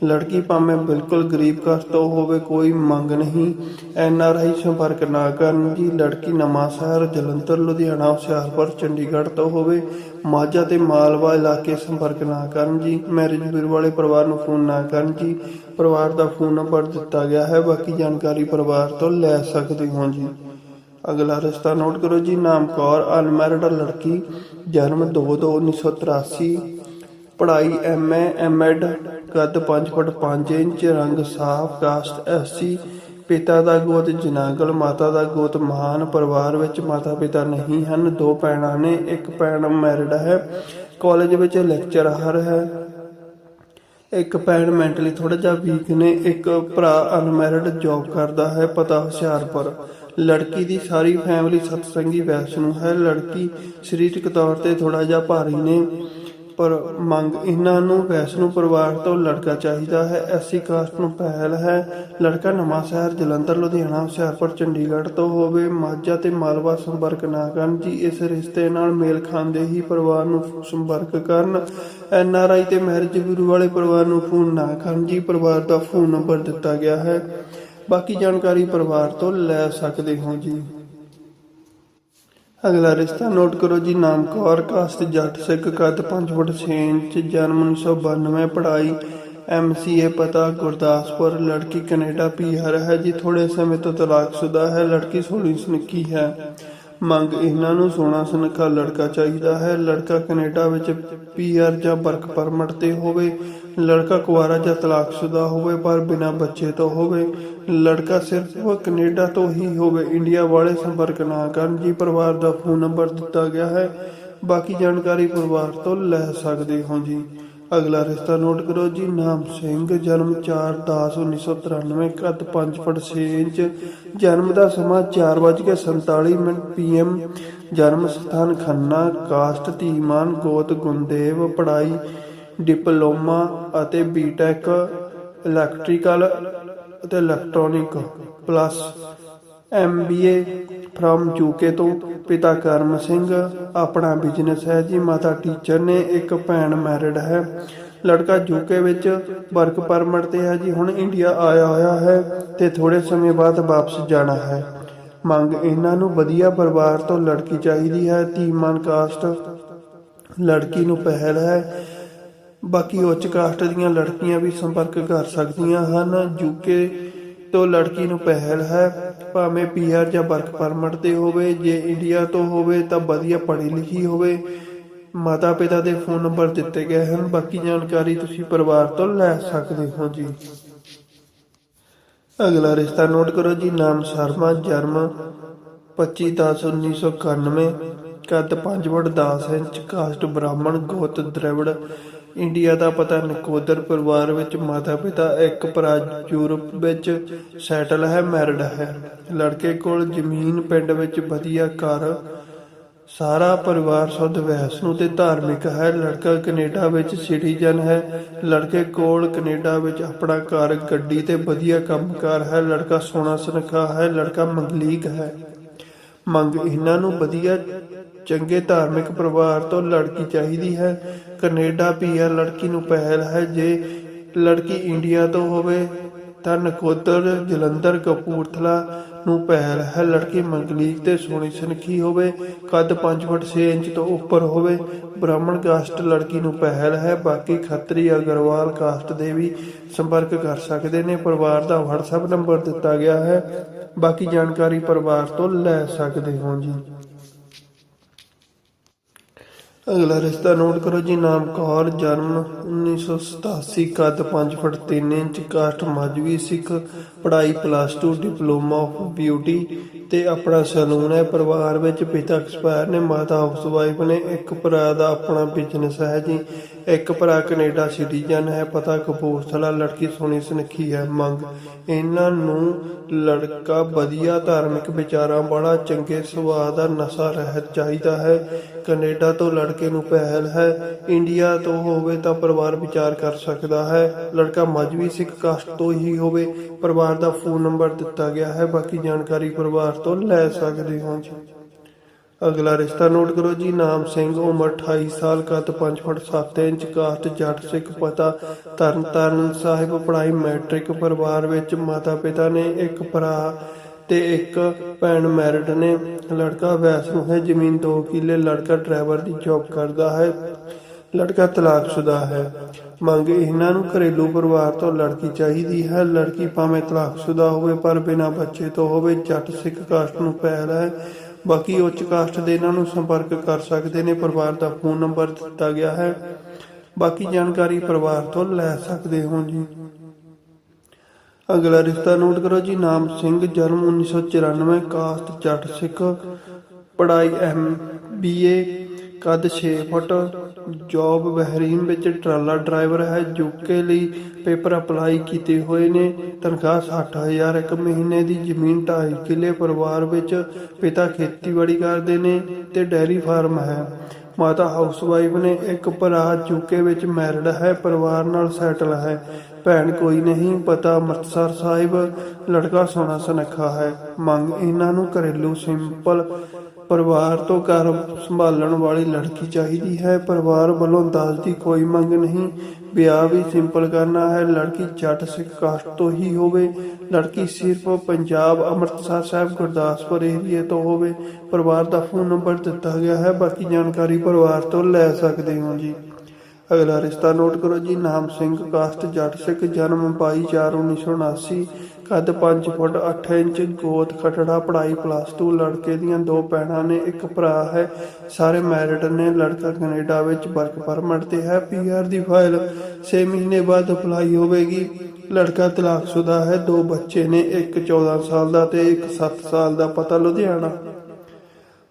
ਲੜਕੀ ਭਾਵੇਂ ਬਿਲਕੁਲ ਗਰੀਬ ਘਰ ਤੋਂ ਹੋਵੇ, ਕੋਈ ਮੰਗ ਨਹੀਂ। ਐਨ ਆਰ ਆਈ ਸੰਪਰਕ ਨਾ ਕਰਨ ਜੀ ਲੜਕੀ ਨਵਾਂਸ਼ਹਿਰ, ਜਲੰਧਰ, ਲੁਧਿਆਣਾ, ਹੁਸ਼ਿਆਰਪੁਰ, ਚੰਡੀਗੜ੍ਹ ਤੋਂ ਹੋਵੇ। ਮਾਝਾ ਤੇ ਮਾਲਵਾ ਇਲਾਕੇ ਸੰਪਰਕ ਨਾ ਕਰਨ ਜੀ। ਮੈਰਿਜ ਬਿਊਰੋ ਵਾਲੇ ਪਰਿਵਾਰ ਨੂੰ ਫੋਨ ਨਾ ਕਰਨ ਜੀ। ਪਰਿਵਾਰ ਦਾ ਫੋਨ ਨੰਬਰ ਦਿੱਤਾ ਗਿਆ ਹੈ। ਬਾਕੀ ਜਾਣਕਾਰੀ ਪਰਿਵਾਰ ਤੋਂ ਲੈ ਸਕਦੇ ਹੋ ਜੀ। ਅਗਲਾ ਰਿਸ਼ਤਾ ਨੋਟ ਕਰੋ ਜੀ। ਨਾਮ ਕੌਰ ਅਨਮੈਰਿਡ ਲੜਕੀ, ਜਨਮ 2/2/1983 ਪੜ੍ਹਾਈ ਐਮਏ ਐਮਐਡ ਕੱਦ 5 ਫੁੱਟ 5 ਇੰਚ, ਰੰਗ ਸਾਫ਼ ਕਾਸਟ ਐਸਸੀ। ਪਿਤਾ ਦਾ ਗੋਤ ਜਨਾਗਲ, ਮਾਤਾ ਦਾ ਗੋਤ ਮਹਾਨ, ਪਰਿਵਾਰ ਵਿੱਚ ਮਾਤਾ ਪਿਤਾ ਨਹੀਂ ਹਨ, ਦੋ ਭੈਣਾਂ ਨੇ, ਇੱਕ ਭੈਣ ਮੈਰਿਡ ਹੈ। ਕਾਲਜ ਵਿੱਚ ਲੈਕਚਰਰ ਹੈ। ਇੱਕ ਭੈਣ ਮੈਂਟਲੀ ਥੋੜਾ ਜਿਹਾ ਵੀਕ ਨੇ, ਇੱਕ ਭਰਾ ਅਨਮੈਰਿਡ ਜੌਬ ਕਰਦਾ ਹੈ, ਪਤਾ ਹੁਸ਼ਿਆਰਪੁਰ। ਲੜਕੀ ਦੀ ਸਾਰੀ ਫੈਮਿਲੀ ਸਤਸੰਗੀ ਵੈਸ਼ਨੂ ਹੈ। ਲੜਕੀ ਸਰੀਰਕ ਤੌਰ ਤੇ ਥੋੜਾ ਜਿਹਾ ਭਾਰੀ ਨੇ। ਪਰ ਮੰਗ ਇਹਨਾਂ ਨੂੰ ਵੈਸ਼ਨੂ ਪਰਿਵਾਰ ਤੋਂ ਲੜਕਾ ਚਾਹੀਦਾ ਹੈ। ਐਸੀ ਕਾਸਟ ਨੂੰ ਪਹਿਲ ਹੈ। ਲੜਕਾ ਨਵਾਂ ਸ਼ਹਿਰ ਜਲੰਧਰ, ਲੁਧਿਆਣਾ, ਹੁਸ਼ਿਆਰਪੁਰ, ਚੰਡੀਗੜ੍ਹ ਤੋਂ ਹੋਵੇ, ਮਾਝਾ ਤੇ ਮਾਲਵਾ ਸੰਪਰਕ ਨਾ ਕਰਨ, ਜੀ ਇਸ ਰਿਸ਼ਤੇ ਨਾਲ ਮੇਲ ਖਾਂਦੇ ਹੀ ਪਰਿਵਾਰ ਨੂੰ ਸੰਪਰਕ ਕਰਨ। ਐਨ ਆਰ ਆਈ ਤੇ ਮੈਰਿਜ ਬਿਊਰੋ ਵਾਲੇ ਪਰਿਵਾਰ ਨੂੰ ਫੋਨ ਨਾ ਕਰਨ, ਜੀ ਪਰਿਵਾਰ ਦਾ ਫੋਨ ਨੰਬਰ ਦਿੱਤਾ ਗਿਆ ਹੈ। ਬਾਕੀ ਜਾਣਕਾਰੀ ਪਰਿਵਾਰ ਤੋਂ ਲੈ ਸਕਦੇ ਹੋ ਜੀ। ਅਗਲਾ ਰਿਸ਼ਤਾ ਨੋਟ ਕਰੋ ਜੀ, ਨਾਮ ਕੌਰ ਕਾਸਤ ਜੱਟ, ਸਿੱਖ ਕੱਦ 5 ਫੁੱਟ 6 ਇੰਚ, ਜਨਮ 1992 ਪੜ੍ਹਾਈ ਐਮਸੀਏ ਪਤਾ, ਗੁਰਦਾਸਪੁਰ, ਲੜਕੀ ਕੈਨੇਡਾ ਪੀਆਰ ਹੈ ਜੀ ਥੋੜੇ ਸਮੇਂ ਤੋਂ ਤਲਾਕਸ਼ੁਦਾ ਹੈ, ਲੜਕੀ ਸੋਹਣੀ ਸੁਨੱਖੀ ਹੈ। ਮੰਗ ਇਹਨਾਂ ਨੂੰ ਸੋਹਣਾ ਸੁਨੱਖਾ ਲੜਕਾ ਚਾਹੀਦਾ ਹੈ, ਲੜਕਾ ਕੈਨੇਡਾ ਵਿੱਚ ਪੀਆਰ ਜਾਂ ਵਰਕ ਪਰਮਿਟ ਤੇ ਹੋਵੇ ਲੜਕਾ ਕੁਆਰਾ ਜਾਂ ਤਲਾਕਸ਼ੁਦਾ ਹੋਵੇ, ਪਰ ਬਿਨਾਂ ਬੱਚੇ ਤੋਂ ਹੋਵੇ। ਲੜਕਾ ਸਿਰਫ ਕੈਨੇਡਾ ਤੋਂ ਹੀ ਹੋਵੇ, ਇੰਡੀਆ ਵਾਲੇ ਸੰਪਰਕ ਨਾ ਕਰਨ। ਜੀ ਪਰਿਵਾਰ ਦਾ ਫੋਨ ਨੰਬਰ ਦਿੱਤਾ ਗਿਆ ਹੈ। ਬਾਕੀ ਜਾਣਕਾਰੀ ਪਰਿਵਾਰ ਤੋਂ ਲੈ ਸਕਦੇ ਹੋ ਜੀ। ਅਗਲਾ ਰਿਸ਼ਤਾ ਨੋਟ ਕਰੋ। ਜੀ, ਨਾਮ ਸਿੰਘ, ਜਨਮ 4/10/1993 ਕੱਦ 5 ਫੁੱਟ 6 ਇੰਚ। ਜਨਮ ਦਾ ਸਮਾਂ 4:47 ਮਿੰਟ ਪੀਐਮ ਜਨਮ ਸਥਾਨ ਖੰਨਾ, ਕਾਸਟ, ਧੀਮਾਨ, ਗੋਤ ਗੁੰਦੇਵ ਪੜਾਈ ਡਿਪਲੋਮਾ ਅਤੇ ਬੀਟੈਕ, ਇਲੈਕਟ੍ਰੀਕਲ ਅਤੇ electronic, plus MBA from UK ਤੋਂ ਪਿਤਾ ਕਰਮ ਸਿੰਘ, ਆਪਣਾ ਬਿਜ਼ਨਸ ਹੈ ਜੀ। ਮਾਤਾ ਟੀਚਰ ਨੇ ਇੱਕ ਭੈਣ ਮੈਰਿਡ ਹੈ। ਲੜਕਾ ਯੂਕੇ ਵਿੱਚ ਵਰਕ ਪਰਮਿਟ ਤੇ ਹੈ ਜੀ। ਹੁਣ ਇੰਡੀਆ ਆਇਆ ਹੋਇਆ ਹੈ ਤੇ ਥੋੜੇ ਸਮੇਂ ਬਾਅਦ ਵਾਪਸ ਜਾਣਾ ਹੈ। ਮੰਗ ਇਹਨਾਂ ਨੂੰ ਵਧੀਆ ਪਰਿਵਾਰ ਤੋਂ ਲੜਕੀ ਚਾਹੀਦੀ ਹੈ। ਧੀਮਾਨ ਕਾਸਟ ਲੜਕੀ ਨੂੰ ਪਹਿਲ ਹੈ। ਬਾਕੀ ਉੱਚ ਕਾਸਟ ਦੀਆਂ ਲੜਕੀਆਂ ਵੀ ਸੰਪਰਕ ਕਰ ਸਕਦੀਆਂ ਹਨ। ਯੂਕੇ ਤੋਂ ਲੜਕੀ ਨੂੰ ਪਹਿਲ ਹੈ। ਭਾਵੇਂ ਪੀਆਰ ਜਾਂ ਵਰਕ ਪਰਮਿਟ ਤੇ ਹੋਵੇ, ਜੇ ਇੰਡੀਆ ਤੋਂ ਹੋਵੇ ਤਾਂ ਵਧੀਆ ਪੜ੍ਹੀ ਲਿਖੀ ਹੋਵੇ। ਮਾਤਾ ਪਿਤਾ ਦੇ ਫੋਨ ਨੰਬਰ ਦਿੱਤੇ ਗਏ ਹਨ। ਬਾਕੀ ਜਾਣਕਾਰੀ ਤੁਸੀਂ ਪਰਿਵਾਰ ਤੋਂ ਲੈ ਸਕਦੇ ਹੋ ਜੀ। ਅਗਲਾ ਰਿਸ਼ਤਾ ਨੋਟ ਕਰੋ ਜੀ। ਨਾਮ ਸ਼ਰਮਾ, ਜਨਮ 25/10/1991 ਕੱਦ 5 ਫੁੱਟ 10 ਇੰਚ, ਕਾਸਟ ਬ੍ਰਾਹਮਣ, ਗੋਤ, ਦ੍ਰਵਿੜ। ਇੰਡੀਆ ਦਾ ਪਤਾ ਨਕੋਦਰ ਪਰਿਵਾਰ ਵਿੱਚ ਮਾਤਾ ਪਿਤਾ ਇੱਕ ਭਰਾ ਯੂਰਪ ਵਿੱਚ ਸੈਟਲ ਹੈ, ਮੈਰਿਡ ਹੈ। ਲੜਕੇ ਕੋਲ ਜ਼ਮੀਨ ਪਿੰਡ ਵਿੱਚ ਵਧੀਆ ਘਰ, ਸਾਰਾ ਪਰਿਵਾਰ ਸੁੱਧ, ਵੈਸ਼ਨੂ ਤੇ ਧਾਰਮਿਕ ਹੈ। ਲੜਕਾ ਕੈਨੇਡਾ ਵਿੱਚ ਸਿਟੀਜ਼ਨ ਹੈ, ਲੜਕੇ ਕੋਲ ਕੈਨੇਡਾ ਵਿੱਚ ਆਪਣਾ ਘਰ, ਗੱਡੀ ਤੇ ਵਧੀਆ ਕੰਮਕਾਰ ਹੈ। ਲੜਕਾ ਸੋਹਣਾ ਸੁਨੱਖਾ ਹੈ, ਲੜਕਾ ਮੰਗਲੀਕ ਹੈ। ਮੰਗ ਇਹਨਾਂ ਨੂੰ ਵਧੀਆ ਚੰਗੇ ਧਾਰਮਿਕ ਪਰਿਵਾਰ ਤੋਂ ਲੜਕੀ ਚਾਹੀਦੀ ਹੈ। ਕੈਨੇਡਾ ਪੀਆਰ ਲੜਕੀ ਨੂੰ ਪਹਿਲ ਹੈ। ਜੇ ਲੜਕੀ ਇੰਡੀਆ ਤੋਂ ਹੋਵੇ, ਤਾਂ ਨਕੋਦਰ ਜਲੰਧਰ ਕਪੂਰਥਲਾ ਨੂੰ ਪਹਿਲ ਹੈ। ਲੜਕੀ ਮੰਗਲੀਕ ਤੇ ਸੋਹਣੀ ਸੁਨੱਖੀ ਹੋਵੇ, ਕੱਦ 5 ਫੁੱਟ 6 ਇੰਚ ਤੋਂ ਉੱਪਰ ਹੋਵੇ, ਬ੍ਰਾਹਮਣ ਕਾਸਟ ਲੜਕੀ ਨੂੰ ਪਹਿਲ ਹੈ। ਬਾਕੀ ਖੱਤਰੀ ਅਗਰਵਾਲ ਕਾਸਟ ਦੇ ਵੀ ਸੰਪਰਕ ਕਰ ਸਕਦੇ ਨੇ। ਪਰਿਵਾਰ ਦਾ WhatsApp ਨੰਬਰ ਦਿੱਤਾ ਗਿਆ ਹੈ। ਬਾਕੀ ਜਾਣਕਾਰੀ ਪਰਿਵਾਰ ਤੋਂ ਲੈ ਸਕਦੇ ਹੋ ਜੀ। ਅਗਲਾ ਰਿਸ਼ਤਾ ਨੋਟ ਕਰੋ ਜੀ, ਨਾਮ ਕੌਰ, ਜਨਮ 1987 ਕੱਦ 5 ਫੁੱਟ 3 ਇੰਚ ਕਾਸਟ ਮਾਜਵੀ ਸਿੱਖ ਪੜ੍ਹਾਈ ਪਲੱਸ 2 ਡਿਪਲੋਮਾ ਆਫ ਬਿਊਟੀ ਤੇ ਆਪਣਾ ਸੈਲੂਨ ਹੈ। ਪਰਿਵਾਰ ਵਿੱਚ ਪਿਤਾ ਐਕਸਪਾਇਰ ਨੇ, ਮਾਤਾ ਹਾਊਸਵਾਈਫ ਨੇ, ਇੱਕ ਭਰਾ ਦਾ ਆਪਣਾ ਬਿਜ਼ਨਸ ਹੈ ਜੀ। ਇੱਕ ਭਰਾ ਕੈਨੇਡਾ ਸਿਟੀਜ਼ਨ ਹੈ। ਪਤਾ ਕਪੂਰਥਲਾ ਲੜਕੀ ਸੋਹਣੀ ਸੁਨੱਖੀ ਹੈ, ਮੰਗ। ਇਹਨਾਂ ਨੂੰ ਲੜਕਾ ਵਧੀਆ ਧਾਰਮਿਕ ਵਿਚਾਰਾਂ ਵਾਲਾ, ਚੰਗੇ ਸੁਭਾਅ ਦਾ ਨਸ਼ਾ ਰਹਿਤ ਚਾਹੀਦਾ ਹੈ। ਕੈਨੇਡਾ ਤੋਂ ਲੜਕੇ ਨੂੰ ਪਹਿਲ ਹੈ। ਇੰਡੀਆ ਤੋਂ ਹੋਵੇ ਤਾਂ ਪਰਿਵਾਰ ਵਿਚਾਰ ਕਰ ਸਕਦਾ ਹੈ। ਲੜਕਾ ਮਜਬੀ ਸਿੱਖ ਕਾਸਟ ਤੋਂ ਹੀ ਹੋਵੇ। ਪਰਿਵਾਰ ਦਾ ਫੋਨ ਨੰਬਰ ਦਿੱਤਾ ਗਿਆ ਹੈ, ਬਾਕੀ ਜਾਣਕਾਰੀ ਪਰਿਵਾਰ ਤੋਂ ਲੈ ਸਕਦੇ ਹੋ ਜੀ। ਅਗਲਾ ਰਿਸ਼ਤਾ ਨੋਟ ਕਰੋ ਜੀ, ਨਾਮ ਸਿੰਘ, ਉਮਰ 28 ਸਾਲ, ਕੱਦ 5 ਫੁੱਟ 7 ਇੰਚ ਕਾਸਟ ਜੱਟ ਸਿੱਖ ਪਤਾ, ਤਰਨ ਸਾਹਿਬ, ਪੜ੍ਹਾਈ ਮੈਟ੍ਰਿਕ, ਪਰਿਵਾਰ ਵਿੱਚ ਮਾਤਾ ਪਿਤਾ ਨੇ ਇੱਕ ਭਰਾ ਤੇ ਇੱਕ ਭੈਣ ਮੈਰਿਡ ਨੇ। ਲੜਕਾ ਵੈਸ਼ਨੂ ਹੈ, ਜ਼ਮੀਨ 2 ਕਿੱਲੇ, ਲੜਕਾ ਡਰਾਈਵਰ ਦੀ ਜੌਬ ਕਰਦਾ ਹੈ, ਲੜਕਾ ਤਲਾਕਸ਼ੁਦਾ ਹੈ। ਮੰਗ ਇਹਨਾਂ ਨੂੰ ਘਰੇਲੂ ਪਰਿਵਾਰ ਤੋਂ ਲੜਕੀ ਚਾਹੀਦੀ ਹੈ। ਲੜਕੀ ਭਾਵੇਂ ਤਲਾਕਸ਼ੁਦਾ ਹੋਵੇ, ਪਰ ਬਿਨਾਂ ਬੱਚੇ ਤੋਂ ਹੋਵੇ, ਜੱਟ ਸਿੱਖ ਕਾਸਟ ਨੂੰ ਪਹਿਲ ਹੈ। ਬਾਕੀ ਉੱਚ ਕਾਸਟ ਦੇ ਇਹਨਾਂ ਨੂੰ ਸੰਪਰਕ ਕਰ ਸਕਦੇ ਨੇ। ਪਰਿਵਾਰ ਦਾ ਫੋਨ ਨੰਬਰ ਦਿੱਤਾ ਗਿਆ ਹੈ। ਬਾਕੀ ਜਾਣਕਾਰੀ ਪਰਿਵਾਰ ਤੋਂ ਲੈ ਸਕਦੇ ਹੋ ਜੀ। ਅਗਲਾ ਰਿਸ਼ਤਾ ਨੋਟ ਕਰੋ ਜੀ। ਨਾਮ ਸਿੰਘ, ਜਨਮ 1994 ਕਾਸਟ ਜੱਟ ਸਿੱਖ, ਪੜ੍ਹਾਈ ਐਮ ਬੀਏ ਕੱਦ 6 ਫੁੱਟ, ਜੌਬ ਬਹਿਰੀਨ ਵਿੱਚ ਟਰਾਲਾ ਡਰਾਈਵਰ ਹੈ, ਯੂਕੇ ਲਈ ਪੇਪਰ ਅਪਲਾਈ ਕੀਤੇ ਹੋਏ ਨੇ। ਤਨਖਾਹ 60000 ਇੱਕ ਮਹੀਨੇ ਦੀ ਜ਼ਮੀਨ 2.5 ਕਿੱਲੇ ਪਰਿਵਾਰ ਵਿੱਚ ਪਿਤਾ ਖੇਤੀਬਾੜੀ ਕਰਦੇ ਨੇ ਤੇ ਡੈਰੀ ਫਾਰਮ ਹੈ। ਮਾਤਾ ਹਾਊਸਵਾਈਫ ਨੇ ਇੱਕ ਭਰਾ ਯੂਕੇ ਵਿੱਚ ਮੈਰਿਡ ਹੈ, ਪਰਿਵਾਰ ਨਾਲ ਸੈਟਲ ਹੈ। ਭੈਣ ਕੋਈ ਨਹੀਂ, ਪਤਾ ਅੰਮ੍ਰਿਤਸਰ ਸਾਹਿਬ, ਲੜਕਾ ਸੋਹਣਾ ਸੁਨੱਖਾ ਹੈ। ਮੰਗ ਇਹਨਾਂ ਨੂੰ ਘਰੇਲੂ ਸਿੰਪਲ ਪਰਿਵਾਰ ਤੋਂ ਘਰ ਸੰਭਾਲਣ ਵਾਲੀ ਲੜਕੀ ਚਾਹੀਦੀ ਹੈ। ਪਰਿਵਾਰ ਵੱਲੋਂ ਦਾਜ ਦੀ ਕੋਈ ਮੰਗ ਨਹੀਂ। ਵਿਆਹ ਵੀ ਸਿੰਪਲ ਕਰਨਾ ਹੈ। ਲੜਕੀ ਜੱਟ ਸਿੱਖ ਕਾਸਟ ਤੋਂ ਹੀ ਹੋਵੇ। ਲੜਕੀ ਸਿਰਫ ਪੰਜਾਬ ਅੰਮ੍ਰਿਤਸਰ ਸਾਹਿਬ ਗੁਰਦਾਸਪੁਰ ਏਰੀਏ ਤੋਂ ਹੋਵੇ। ਪਰਿਵਾਰ ਦਾ ਫੋਨ ਨੰਬਰ ਦਿੱਤਾ ਗਿਆ ਹੈ। ਬਾਕੀ ਜਾਣਕਾਰੀ ਪਰਿਵਾਰ ਤੋਂ ਲੈ ਸਕਦੇ ਹੋ ਜੀ। ਅਗਲਾ ਰਿਸ਼ਤਾ ਨੋਟ ਕਰੋ ਜੀ। ਨਾਮ ਸਿੰਘ, ਕਾਸਟ ਜੱਟ ਸਿੱਖ, ਜਨਮ 22/4/1979 ਕੱਦ 5 ਫੁੱਟ 8 ਇੰਚ ਗੋਤ ਖਟੜਾ ਪੜ੍ਹਾਈ ਪਲੱਸ 2 ਲੜਕੇ ਦੀਆਂ ਦੋ ਭੈਣਾਂ ਨੇ ਇੱਕ ਭਰਾ ਹੈ। ਸਾਰੇ ਮੈਰਿਡ ਨੇ, ਲੜਕਾ ਕੈਨੇਡਾ ਵਿੱਚ ਵਰਕ ਪਰਮਿਟ ਤੇ ਹੈ। ਪੀਆਰ ਦੀ ਫਾਈਲ 6 ਮਹੀਨੇ ਬਾਅਦ ਅਪਲਾਈ ਹੋਵੇਗੀ। ਲੜਕਾ ਤਲਾਕਸ਼ੁਦਾ ਹੈ। ਦੋ ਬੱਚੇ ਨੇ, ਇੱਕ 14 ਸਾਲ ਦਾ ਤੇ ਇੱਕ 7 ਸਾਲ ਦਾ। ਪਤਾ ਲੁਧਿਆਣਾ।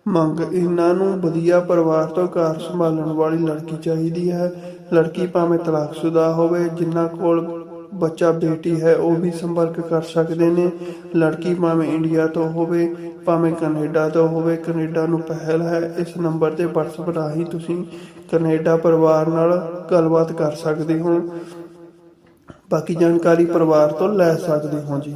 ਮੰਗ, ਇਹਨਾਂ ਨੂੰ ਵਧੀਆ ਪਰਿਵਾਰ ਤੋਂ ਘਰ ਸੰਭਾਲਣ ਵਾਲੀ ਲੜਕੀ ਚਾਹੀਦੀ ਹੈ। ਲੜਕੀ ਭਾਵੇਂ ਤਲਾਕਸ਼ੁਦਾ ਹੋਵੇ ਜਿਨ੍ਹਾਂ ਕੋਲ ਬੱਚਾ, ਬੇਟੀ ਹੈ, ਉਹ ਵੀ ਸੰਪਰਕ ਕਰ ਸਕਦੇ ਨੇ। ਲੜਕੀ ਭਾਵੇਂ ਇੰਡੀਆ ਤੋਂ ਹੋਵੇ, ਭਾਵੇਂ ਕੈਨੇਡਾ ਤੋਂ ਹੋਵੇ, ਕੈਨੇਡਾ ਨੂੰ ਪਹਿਲ ਹੈ। ਇਸ ਨੰਬਰ ਤੇ WhatsApp ਰਾਹੀਂ ਤੁਸੀਂ ਕੈਨੇਡਾ ਪਰਿਵਾਰ ਨਾਲ ਗੱਲਬਾਤ ਕਰ ਸਕਦੇ ਹੋ। ਬਾਕੀ ਜਾਣਕਾਰੀ ਪਰਿਵਾਰ ਤੋਂ ਲੈ ਸਕਦੇ ਹੋ ਜੀ।